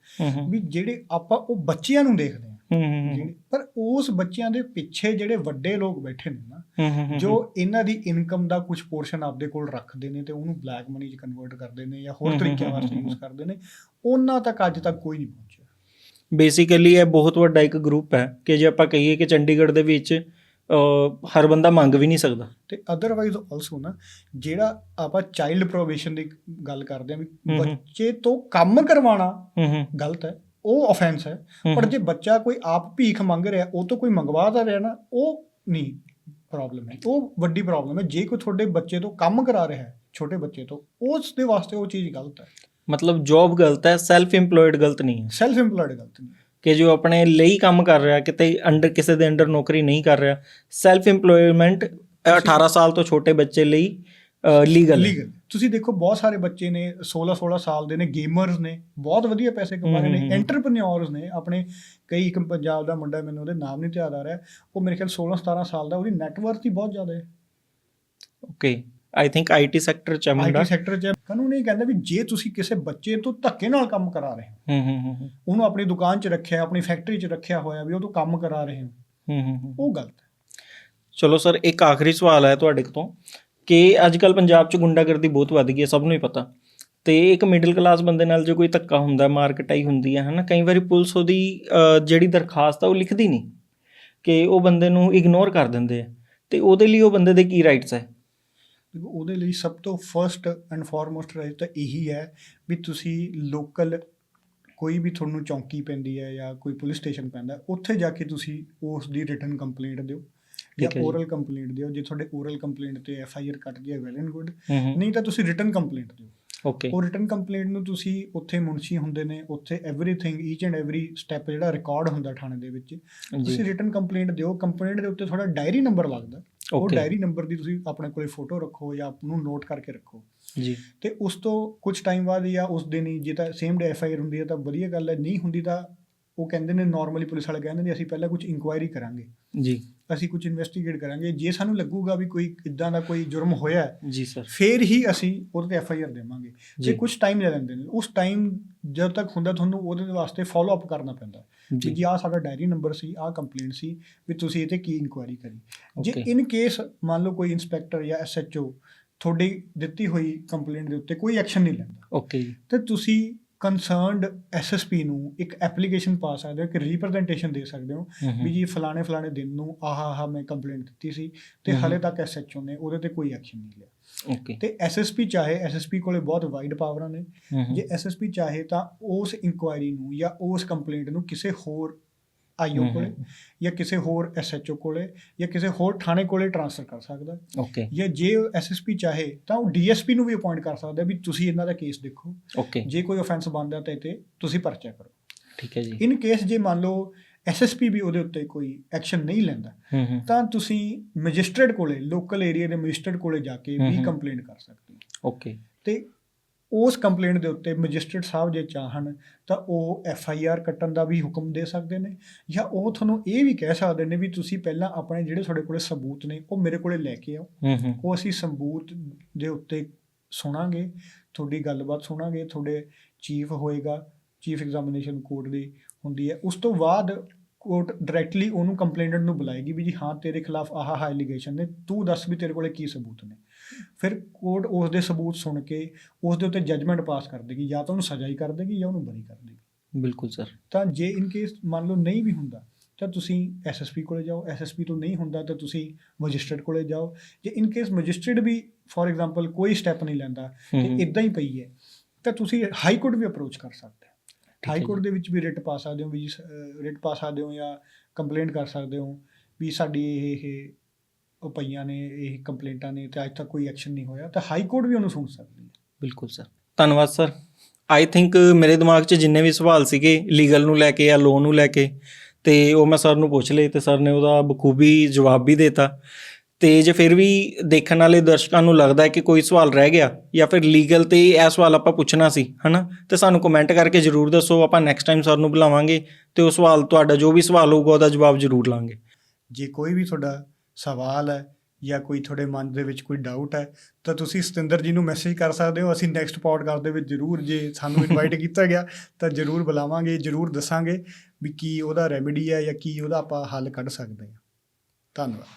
ਵੀ ਜਿਹੜੇ ਆਪਾਂ ਉਹ ਬੱਚਿਆਂ ਨੂੰ ਦੇਖਦੇ ਹਾਂ ਪਰ ਉਸ ਬੱਚਿਆਂ ਦੇ ਪਿੱਛੇ ਜਿਹੜੇ ਵੱਡੇ ਲੋਕ ਬੈਠੇ ਨੇ ਜੋ ਇਹਨਾਂ ਦੀ ਇਨਕਮ ਦਾ ਕੁਝ ਪੋਰਸ਼ਨ ਆਪਦੇ ਕੋਲ ਰੱਖਦੇ ਨੇ ਤੇ ਉਹਨੂੰ ਬਲੈਕ ਮਨੀ 'ਚ ਕਨਵਰਟ ਕਰਦੇ ਨੇ ਜਾਂ ਹੋਰ ਤਰੀਕਿਆਂ ਵਾਸਤੇ ਯੂਜ਼ ਕਰਦੇ ਨੇ ਉਹਨਾਂ ਤੱਕ ਅੱਜ ਤੱਕ ਕੋਈ ਨਹੀਂ ਪਹੁੰਚਿਆ। ਬੇਸਿਕਲੀ ਇਹ ਬਹੁਤ ਵੱਡਾ ਇੱਕ ਗਰੁੱਪ ਹੈ ਕਿ ਜੇ ਆਪਾਂ ਕਹੀਏ ਕਿ ਚੰਡੀਗੜ੍ਹ ਦੇ ਵਿੱਚ ਹਰ ਬੰਦਾ ਮੰਗ ਵੀ ਨਹੀਂ ਸਕਦਾ। ਤੇ ਅਦਰਵਾਈਜ਼ ਆਲਸੋ ਨਾ ਜਿਹੜਾ ਆਪਾਂ ਚਾਈਲਡ ਪ੍ਰੋਬੇਸ਼ਨ ਦੀ ਗੱਲ ਕਰਦੇ ਆ ਵੀ। ਬੱਚੇ ਤੋਂ ਕੰਮ ਕਰਵਾਉਣਾ ਗਲਤ ਹੈ ਉਹ ਆਫੈਂਸ ਹੈ ਪਰ ਜੇ ਬੱਚਾ ਕੋਈ ਆਪ ਭੀਖ ਮੰਗ ਰਿਹਾ ਉਹ ਤੋਂ ਕੋਈ ਮੰਗਵਾ ਤਾਂ ਰਿਹਾ ਨਾ ਉਹ ਨਹੀਂ। ਪ੍ਰੋਬਲਮ ਹੈ। ਉਹ ਵੱਡੀ ਪ੍ਰੋਬਲਮ ਹੈ। ਜੇ ਕੋਈ ਤੁਹਾਡੇ ਬੱਚੇ ਤੋਂ ਕੰਮ ਕਰਾ ਰਿਹਾ ਹੈ ਛੋਟੇ ਬੱਚੇ ਤੋਂ ਉਸ ਦੇ ਵਾਸਤੇ ਉਹ ਚੀਜ਼ ਗਲਤ ਹੈ। ਮਤਲਬ ਜੌਬ ਗਲਤ ਹੈ ਸੈਲਫ ਏਮਪਲੋਇਡ ਗਲਤ ਨਹੀਂ ਹੈ। ਸੈਲਫ ਏਮਪਲੋਇਡ ਗਲਤ ਨਹੀਂ ਕਿ ਜੋ ਆਪਣੇ ਲਈ ਕੰਮ ਕਰ ਰਿਹਾ ਕਿਤੇ ਅੰਡਰ ਕਿਸੇ ਦੇ ਅੰਡਰ ਨੌਕਰੀ ਨਹੀਂ ਕਰ ਰਿਹਾ ਸੈਲਫ ਏਮਪਲੋਇਮੈਂਟ 18 ਸਾਲ ਤੋਂ ਛੋਟੇ ਬੱਚੇ ਲਈ ਲੀਗਲ ਹੈ। ਤੁਸੀਂ ਦੇਖੋ ਬਹੁਤ ਸਾਰੇ ਬੱਚੇ ਨੇ 16 16 ਸਾਲ ਦੇ ਨੇ ਗੇਮਰਸ ਨੇ ਬਹੁਤ ਵਧੀਆ ਪੈਸੇ ਕਮਾ ਰਹੇ ਨੇ। ਐਂਟਰਪ੍ਰੀਨਿਓਰਸ ਨੇ। ਆਪਣੇ ਕਈ ਇੱਕ ਪੰਜਾਬ ਦਾ ਮੁੰਡਾ ਮੈਨੂੰ ਉਹਦੇ ਨਾਮ ਨਹੀਂ ਆ ਰਿਹਾ। ਉਹ ਮੇਰੇ ਖਿਆਲ 16 17 ਸਾਲ ਦਾ ਉਹਦੀ ਨੈਟਵਰਥ ਹੀ ਬਹੁਤ ਜ਼ਿਆਦਾ ਹੈ। Okay I think IT sector ਚ ਮੁੰਡਾ। ਆਈਟੀ ਸੈਕਟਰ 'ਚ ਕਾਨੂੰਨ ਇਹ ਕਹਿੰਦਾ ਵੀ ਜੇ ਤੁਸੀਂ ਕਿਸੇ ਬੱਚੇ ਤੋਂ ਧੱਕੇ ਨਾਲ ਕੰਮ ਕਰਾ ਰਹੇ ਹੋ ਹੂੰ ਹੂੰ ਹੂੰ ਉਹਨੂੰ ਆਪਣੀ ਦੁਕਾਨ 'ਚ ਰੱਖਿਆ ਆਪਣੀ ਫੈਕਟਰੀ 'ਚ ਰੱਖਿਆ ਹੋਇਆ ਵੀ ਉਹ ਤੋਂ ਕੰਮ ਕਰਾ ਰਹੇ ਹੋ ਹੂੰ ਹੂੰ ਹੂੰ। ਉਹ ਗਲਤ ਹੈ। ਚਲੋ ਸਰ ਇੱਕ ਆਖਰੀ ਸਵਾਲ ਹੈ ਤੁਹਾਡੇ ਤੋਂ ਕਿ ਅੱਜ ਕੱਲ ਪੰਜਾਬ 'ਚ ਗੁੰਡਾਗਰਦੀ ਬਹੁਤ ਵੱਧ ਗਈ ਹੈ, ਸਭ ਨੂੰ ਹੀ ਪਤਾ। ਤੇ ਇੱਕ ਮਿਡਲ ਕਲਾਸ ਬੰਦੇ ਨਾਲ ਜੇ ਕੋਈ ਧੱਕਾ ਹੁੰਦਾ, ਮਾਰਕਟਾਈ ਹੁੰਦੀ ਹੈ, ਹਨਾ, ਕਈ ਵਾਰੀ ਪੁਲਿਸ ਉਹਦੀ ਜਿਹੜੀ ਦਰਖਾਸਤ ਆ ਉਹ ਲਿਖਦੀ ਨਹੀਂ ਕਿ ਉਹ ਬੰਦੇ ਨੂੰ ਇਗਨੋਰ ਕਰ ਦਿੰਦੇ ਆ। ਤੇ ਉਹਦੇ ਲਈ ਉਹ ਬੰਦੇ ਦੇ ਕੀ ਰਾਈਟਸ ਹੈ ਉਹਦੇ ਲਈ ਸਭ ਤੋਂ ਫਰਸਟ ਐਂਡ ਫੋਰਮੋਸਟ ਰਾਈਟ ਤਾਂ ਇਹੀ ਹੈ ਵੀ ਤੁਸੀਂ ਲੋਕਲ ਕੋਈ ਵੀ ਤੁਹਾਨੂੰ ਚੌਂਕੀ ਪੈਂਦੀ ਹੈ ਜਾਂ ਕੋਈ ਪੁਲਿਸ ਸਟੇਸ਼ਨ ਪੈਂਦਾ, ਉੱਥੇ ਜਾ ਕੇ ਤੁਸੀਂ ਉਸ ਦੀ ਰਿਟਨ ਕੰਪਲੇਂਟ ਦਿਓ। ਜਾਂ। ਓਰਲ ਕੰਪਲੇਂਟ ਦਿਓ ਜੇ ਤੁਹਾਡੇ ਓਰਲ ਕੰਪਲੇਂਟ ਤੇ ਐਫ ਆਈ ਆਰ ਕੱਟ ਗਿਆ ਵੈਲ ਐਂਡ ਗੁੱਡ ਨਹੀਂ ਤਾਂ ਤੁਸੀਂ ਰਿਟਨ ਕੰਪਲੇਂਟ ਦਿਓ। ਓਕੇ ਉਹ ਰਿਟਨ ਕੰਪਲੇਂਟ ਨੂੰ ਤੁਸੀਂ ਉੱਥੇ ਮੁਨਸ਼ੀ ਹੁੰਦੇ ਨੇ ਉੱਥੇ everything each and every step ਜਿਹੜਾ ਰਿਕਾਰਡ ਹੁੰਦਾ ਥਾਣੇ ਦੇ ਵਿੱਚ ਤੁਸੀਂ ਰਿਟਨ ਕੰਪਲੇਂਟ ਦਿਓ ਕੰਪਲੇਂਟ ਦੇ ਉੱਤੇ ਤੁਹਾਡਾ ਡਾਇਰੀ ਨੰਬਰ ਲੱਗਦਾ। ਉਹ ਡਾਇਰੀ ਨੰਬਰ ਦੀ ਤੁਸੀਂ ਆਪਣੇ ਕੋਲੇ ਫੋਟੋ ਰੱਖੋ ਜਾਂ ਆਪ ਨੂੰ ਨੋਟ ਕਰਕੇ ਰੱਖੋ। ਜੀ। ਤੇ ਉਸ ਤੋਂ ਕੁਝ ਟਾਈਮ ਬਾਅਦ ਜਾਂ ਉਸ ਦਿਨ ਹੀ ਜੇ ਤਾਂ same day F I R ਹੁੰਦੀ ਹੈ ਤਾਂ ਵਧੀਆ ਗੱਲ ਹੈ ਨਹੀਂ ਹੁੰਦੀ ਤਾਂ ਉਹ ਕਹਿੰਦੇ ਨੇ ਨਾਰਮਲੀ ਪੁਲਿਸ ਵਾਲੇ ਕਹਿੰਦੇ ਨੇ ਅਸੀਂ ਪਹਿਲਾਂ ਕੁਝ ਇਨਕੁਆਇਰੀ ਕਰਾਂਗੇ। ਜੀ। ਅਸੀਂ ਕੁਝ ਇਨਵੈਸਟੀਗੇਟ ਕਰਾਂਗੇ। ਜੇ ਸਾਨੂੰ ਲੱਗੂਗਾ ਵੀ ਕੋਈ ਇਦਾਂ ਦਾ ਕੋਈ ਜੁਰਮ ਹੋਇਆ ਜੀ ਸਰ। ਫੇਰ ਹੀ ਅਸੀਂ ਉਹਦੇ ਤੇ ਐਫ ਆਈ ਆਰ ਦੇਵਾਂਗੇ। ਜੀ। ਕੁਝ ਟਾਈਮ ਲੈ ਲੈਂਦੇ ਨੇ ਉਸ ਟਾਈਮ ਜਦ ਤੱਕ ਹੁੰਦਾ ਤੁਹਾਨੂੰ ਉਹਦੇ ਵਾਸਤੇ ਫਾਲੋ ਅਪ ਕਰਨਾ ਪੈਂਦਾ ਵੀ ਜੀ। ਜੀ ਆਹ ਸਾਡਾ ਡਾਇਰੀ ਨੰਬਰ ਸੀ ਆਹ ਕੰਪਲੇਂਟ ਸੀ ਵੀ ਤੁਸੀਂ ਇਹ ਤੇ ਕੀ ਇਨਕੁਆਇਰੀ ਕਰੀ। ਜੇ. ਇਨ ਕੇਸ ਮੰਨ ਲਓ ਕੋਈ ਇਨਸਪੈਕਟਰ ਜਾਂ ਐਸਐਚਓ ਤੁਹਾਡੀ ਦਿੱਤੀ ਹੋਈ ਕੰਪਲੇਂਟ ਦੇ ਉੱਤੇ ਕੋਈ ਐਕਸ਼ਨ ਨਹੀਂ ਲੈਂਦਾ। ਓਕੇ ਤੇ ਤੁਸੀਂ ਕੰਸਰਨਡ ਐਸਐਸਪੀ ਨੂੰ ਇੱਕ ਐਪਲੀਕੇਸ਼ਨ ਪਾ ਸਕਦੇ ਹੋ ਇੱਕ ਰਿਪਰੈਜ਼ੈਂਟੇਸ਼ਨ ਦੇ ਸਕਦੇ ਹੋ ਵੀ ਜੀ ਫਲਾਣੇ ਫਲਾਣੇ ਦਿਨ ਨੂੰ ਆਹ ਆਹ ਮੈਂ ਕੰਪਲੇਂਟ ਦਿੱਤੀ ਸੀ ਤੇ। ਹਲੇ ਤੱਕ ਐਸਐਚਓ ਨੇ ਉਹਦੇ ਤੇ ਕੋਈ ਐਕਸ਼ਨ ਨਹੀਂ ਲਿਆ। ਓਕੇ ਤੇ ਐਸਐਸਪੀ ਚਾਹੇ ਐਸਐਸਪੀ ਕੋਲੇ ਬਹੁਤ ਵਾਈਡ ਪਾਵਰਾਂ ਨੇ ਜੇ ਐਸਐਸਪੀ ਚਾਹੇ ਤਾਂ ਉਸ ਇਨਕੁਆਇਰੀ ਨੂੰ ਜਾਂ ਉਸ ਕੰਪਲੇਂਟ ਨੂੰ ਕਿਸੇ ਹੋਰ ਆਈਓ ਕੋਲੇ। ਜਾਂ ਕਿਸੇ ਹੋਰ ਐਸਐਚਓ ਕੋਲੇ ਜਾਂ ਕਿਸੇ ਹੋਰ ਥਾਣੇ ਕੋਲੇ ਟ੍ਰਾਂਸਫਰ ਕਰ ਸਕਦਾ। ਓਕੇ। ਜਾਂ ਜੇ ਐਸਐਸਪੀ ਚਾਹੇ ਤਾਂ ਉਹ ਡੀਐਸਪੀ ਨੂੰ ਵੀ ਅਪਾਇੰਟ ਕਰ ਸਕਦਾ ਵੀ ਤੁਸੀਂ ਇਹਨਾਂ ਦਾ ਕੇਸ ਦੇਖੋ। ਓਕੇ। ਜੇ ਕੋਈ ਆਫੈਂਸ ਬਣਦਾ ਤਾਂ ਇਹ ਤੇ ਤੁਸੀਂ ਪਰਚਾ ਕਰੋ। ਠੀਕ ਹੈ ਜੀ। ਇਨ ਕੇਸ ਜੇ ਮੰਨ ਲਓ ਐਸਐਸਪੀ ਵੀ ਉਹਦੇ ਉੱਤੇ ਕੋਈ ਐਕਸ਼ਨ ਨਹੀਂ ਲੈਂਦਾ ਤਾਂ ਤੁਸੀਂ ਮੈਜਿਸਟ੍ਰੇਟ ਕੋਲੇ ਲੋਕਲ ਏਰੀਆ ਦੇ ਮੈਜਿਸਟ੍ਰੇਟ ਕੋਲੇ ਜਾ ਕੇ ਵੀ। ਕੰਪਲੇਂਟ ਕਰ ਸਕਦੇ ਹੋ। ਓਕੇ। ਤੇ ਉਸ ਕੰਪਲੇਂਟ ਦੇ ਉੱਤੇ ਮੈਜਿਸਟ੍ਰੇਟ ਸਾਹਿਬ ਜੇ ਚਾਹਣ ਤਾਂ ਉਹ ਐਫ ਆਈ ਆਰ ਕੱਟਣ ਦਾ ਵੀ ਹੁਕਮ ਦੇ ਸਕਦੇ ਨੇ। ਜਾਂ ਉਹ ਤੁਹਾਨੂੰ ਇਹ ਵੀ ਕਹਿ ਸਕਦੇ ਨੇ ਵੀ ਤੁਸੀਂ ਪਹਿਲਾਂ ਆਪਣੇ ਜਿਹੜੇ ਤੁਹਾਡੇ ਕੋਲੇ ਸਬੂਤ ਨੇ ਉਹ ਮੇਰੇ ਕੋਲੇ ਲੈ ਕੇ ਆਓ। ਉਹ ਅਸੀਂ ਸਬੂਤ ਦੇ ਉੱਤੇ ਸੁਣਾਂਗੇ ਤੁਹਾਡੀ ਗੱਲਬਾਤ ਸੁਣਾਂਗੇ ਤੁਹਾਡੇ ਚੀਫ ਹੋਏਗਾ ਚੀਫ ਐਗਜ਼ਾਮੀਨੇਸ਼ਨ ਕੋਰਟ ਦੀ ਹੁੰਦੀ ਹੈ। ਉਸ ਤੋਂ ਬਾਅਦ ਕੋਰਟ ਡਾਇਰੈਕਟਲੀ ਉਹਨੂੰ ਕੰਪਲੇਨੈਂਟ ਨੂੰ ਬੁਲਾਏਗੀ ਵੀ ਜੀ ਹਾਂ ਤੇਰੇ ਖਿਲਾਫ ਆਹ ਆਹ ਐਲੀਗੇਸ਼ਨ ਨੇ ਤੂੰ ਦੱਸ ਵੀ ਤੇਰੇ ਕੋਲੇ ਕੀ ਸਬੂਤ ਨੇ। ਫਿਰ ਕੋਰਟ ਉਸ ਦੇ ਸਬੂਤ ਸੁਣ ਕੇ ਉਸ ਦੇ ਉੱਤੇ ਜੱਜਮੈਂਟ ਪਾਸ ਕਰ ਦੇਗੀ ਜਾਂ ਤਾਂ ਉਹਨੂੰ ਸਜ਼ਾ ਹੀ ਕਰ ਦੇਗੀ ਜਾਂ ਉਹਨੂੰ ਬਰੀ ਕਰ ਦੇਗੀ। ਬਿਲਕੁਲ ਸਰ। ਤਾਂ ਜੇ ਇਨ ਕੇਸ ਮੰਨ ਲਓ ਨਹੀਂ ਵੀ ਹੁੰਦਾ ਤਾਂ ਤੁਸੀਂ ਐਸਐਸਪੀ ਕੋਲੇ ਜਾਓ ਐਸਐਸਪੀ ਤੋਂ ਨਹੀਂ ਹੁੰਦਾ ਤਾਂ ਤੁਸੀਂ ਮੈਜਿਸਟ੍ਰੇਟ ਕੋਲੇ ਜਾਓ। ਜੇ ਇਨ ਕੇਸ ਮੈਜਿਸਟ੍ਰੇਟ ਵੀ ਫੋਰ ਐਗਜ਼ਾਮਪਲ ਕੋਈ ਸਟੈਪ ਨਹੀਂ ਲੈਂਦਾ ਤੇ। ਇਦਾਂ ਹੀ। ਪਈ ਹੈ ਤਾਂ ਤੁਸੀਂ ਹਾਈ ਕੋਰਟ ਵੀ ਅਪਰੋਚ ਕਰ ਸਕਦੇ ਹਾਈ। ਕੋਰਟ ਦੇ ਵਿੱਚ ਵੀ ਰਿਟ ਪਾ ਸਕਦੇ ਹੋ ਵੀ ਰਿਟ ਪਾ ਸਕਦੇ ਹੋ ਜਾਂ ਕੰਪਲੇਂਟ ਕਰ ਸਕਦੇ ਹੋ ਵੀ ਸਾਡੀ ਇਹ ਇਹ ਉਹ ਪਈਆਂ ਨੇ ਇਹ ਕੰਪਲੇਂਟਾਂ ਨੇ ਤੇ ਅੱਜ ਤੱਕ ਕੋਈ ਐਕਸ਼ਨ ਨਹੀਂ ਹੋਇਆ ਤਾਂ ਹਾਈ ਕੋਰਟ ਵੀ ਉਹਨੂੰ ਸੁਣ ਸਕਦੀ ਹੈ। ਬਿਲਕੁਲ ਸਰ। ਧੰਨਵਾਦ ਸਰ। ਆਈ ਥਿੰਕ ਮੇਰੇ ਦਿਮਾਗ 'ਚ ਜਿੰਨੇ ਵੀ ਸਵਾਲ ਸੀਗੇ ਲੀਗਲ ਨੂੰ ਲੈ ਕੇ ਜਾਂ ਲੋਨ ਨੂੰ ਲੈ ਕੇ ਤੇ ਉਹ ਮੈਂ ਸਰ ਨੂੰ ਪੁੱਛ ਲਏ ਤੇ ਸਰ ਨੇ ਉਹਦਾ ਬਖੂਬੀ ਜਵਾਬ ਵੀ ਦਿੱਤਾ। ਤੇ ਜੇ ਫਿਰ ਵੀ ਦੇਖਣ ਵਾਲੇ ਦਰਸ਼ਕਾਂ ਨੂੰ ਲੱਗਦਾ ਹੈ ਕਿ ਕੋਈ ਸਵਾਲ ਰਹਿ ਗਿਆ ਜਾਂ ਫਿਰ ਲੀਗਲ ਤੇ ਇਹ ਸਵਾਲ ਆਪਾਂ ਪੁੱਛਣਾ ਸੀ, ਹਨਾ? ਤੇ ਸਾਨੂੰ ਕਮੈਂਟ ਕਰਕੇ ਜਰੂਰ ਦੱਸੋ, ਆਪਾਂ ਨੈਕਸਟ ਟਾਈਮ ਸਰ ਨੂੰ ਬੁਲਾਵਾਂਗੇ ਤੇ ਉਹ ਸਵਾਲ ਤੁਹਾਡਾ ਜੋ ਵੀ ਸਵਾਲ ਹੋਊਗਾ ਉਹਦਾ ਜਵਾਬ ਜਰੂਰ ਲਾਂਗੇ। ਜੇ ਕੋਈ ਵੀ ਤੁਹਾਡਾ ਸਵਾਲ ਹੈ ਜਾਂ ਕੋਈ ਤੁਹਾਡੇ ਮਨ ਦੇ ਵਿੱਚ ਕੋਈ ਡਾਊਟ ਹੈ, ਤਾਂ ਤੁਸੀਂ ਸਤਿੰਦਰ ਜੀ ਨੂੰ ਮੈਸੇਜ ਕਰ ਸਕਦੇ ਹੋ, ਅਸੀਂ ਨੈਕਸਟ ਪੋਡਕਾਸਟ ਦੇ ਵਿੱਚ ਜ਼ਰੂਰ ਜੇ ਸਾਨੂੰ ਇਨਵਾਈਟ ਕੀਤਾ ਗਿਆ, ਤਾਂ ਜ਼ਰੂਰ ਬੁਲਾਵਾਂਗੇ, ਜ਼ਰੂਰ ਦੱਸਾਂਗੇ ਵੀ ਕੀ ਉਹਦਾ ਰੈਮੇਡੀ ਹੈ ਜਾਂ ਕੀ ਉਹਦਾ ਆਪਾਂ ਹੱਲ ਕੱਢ ਸਕਦੇ ਹਾਂ। ਧੰਨਵਾਦ।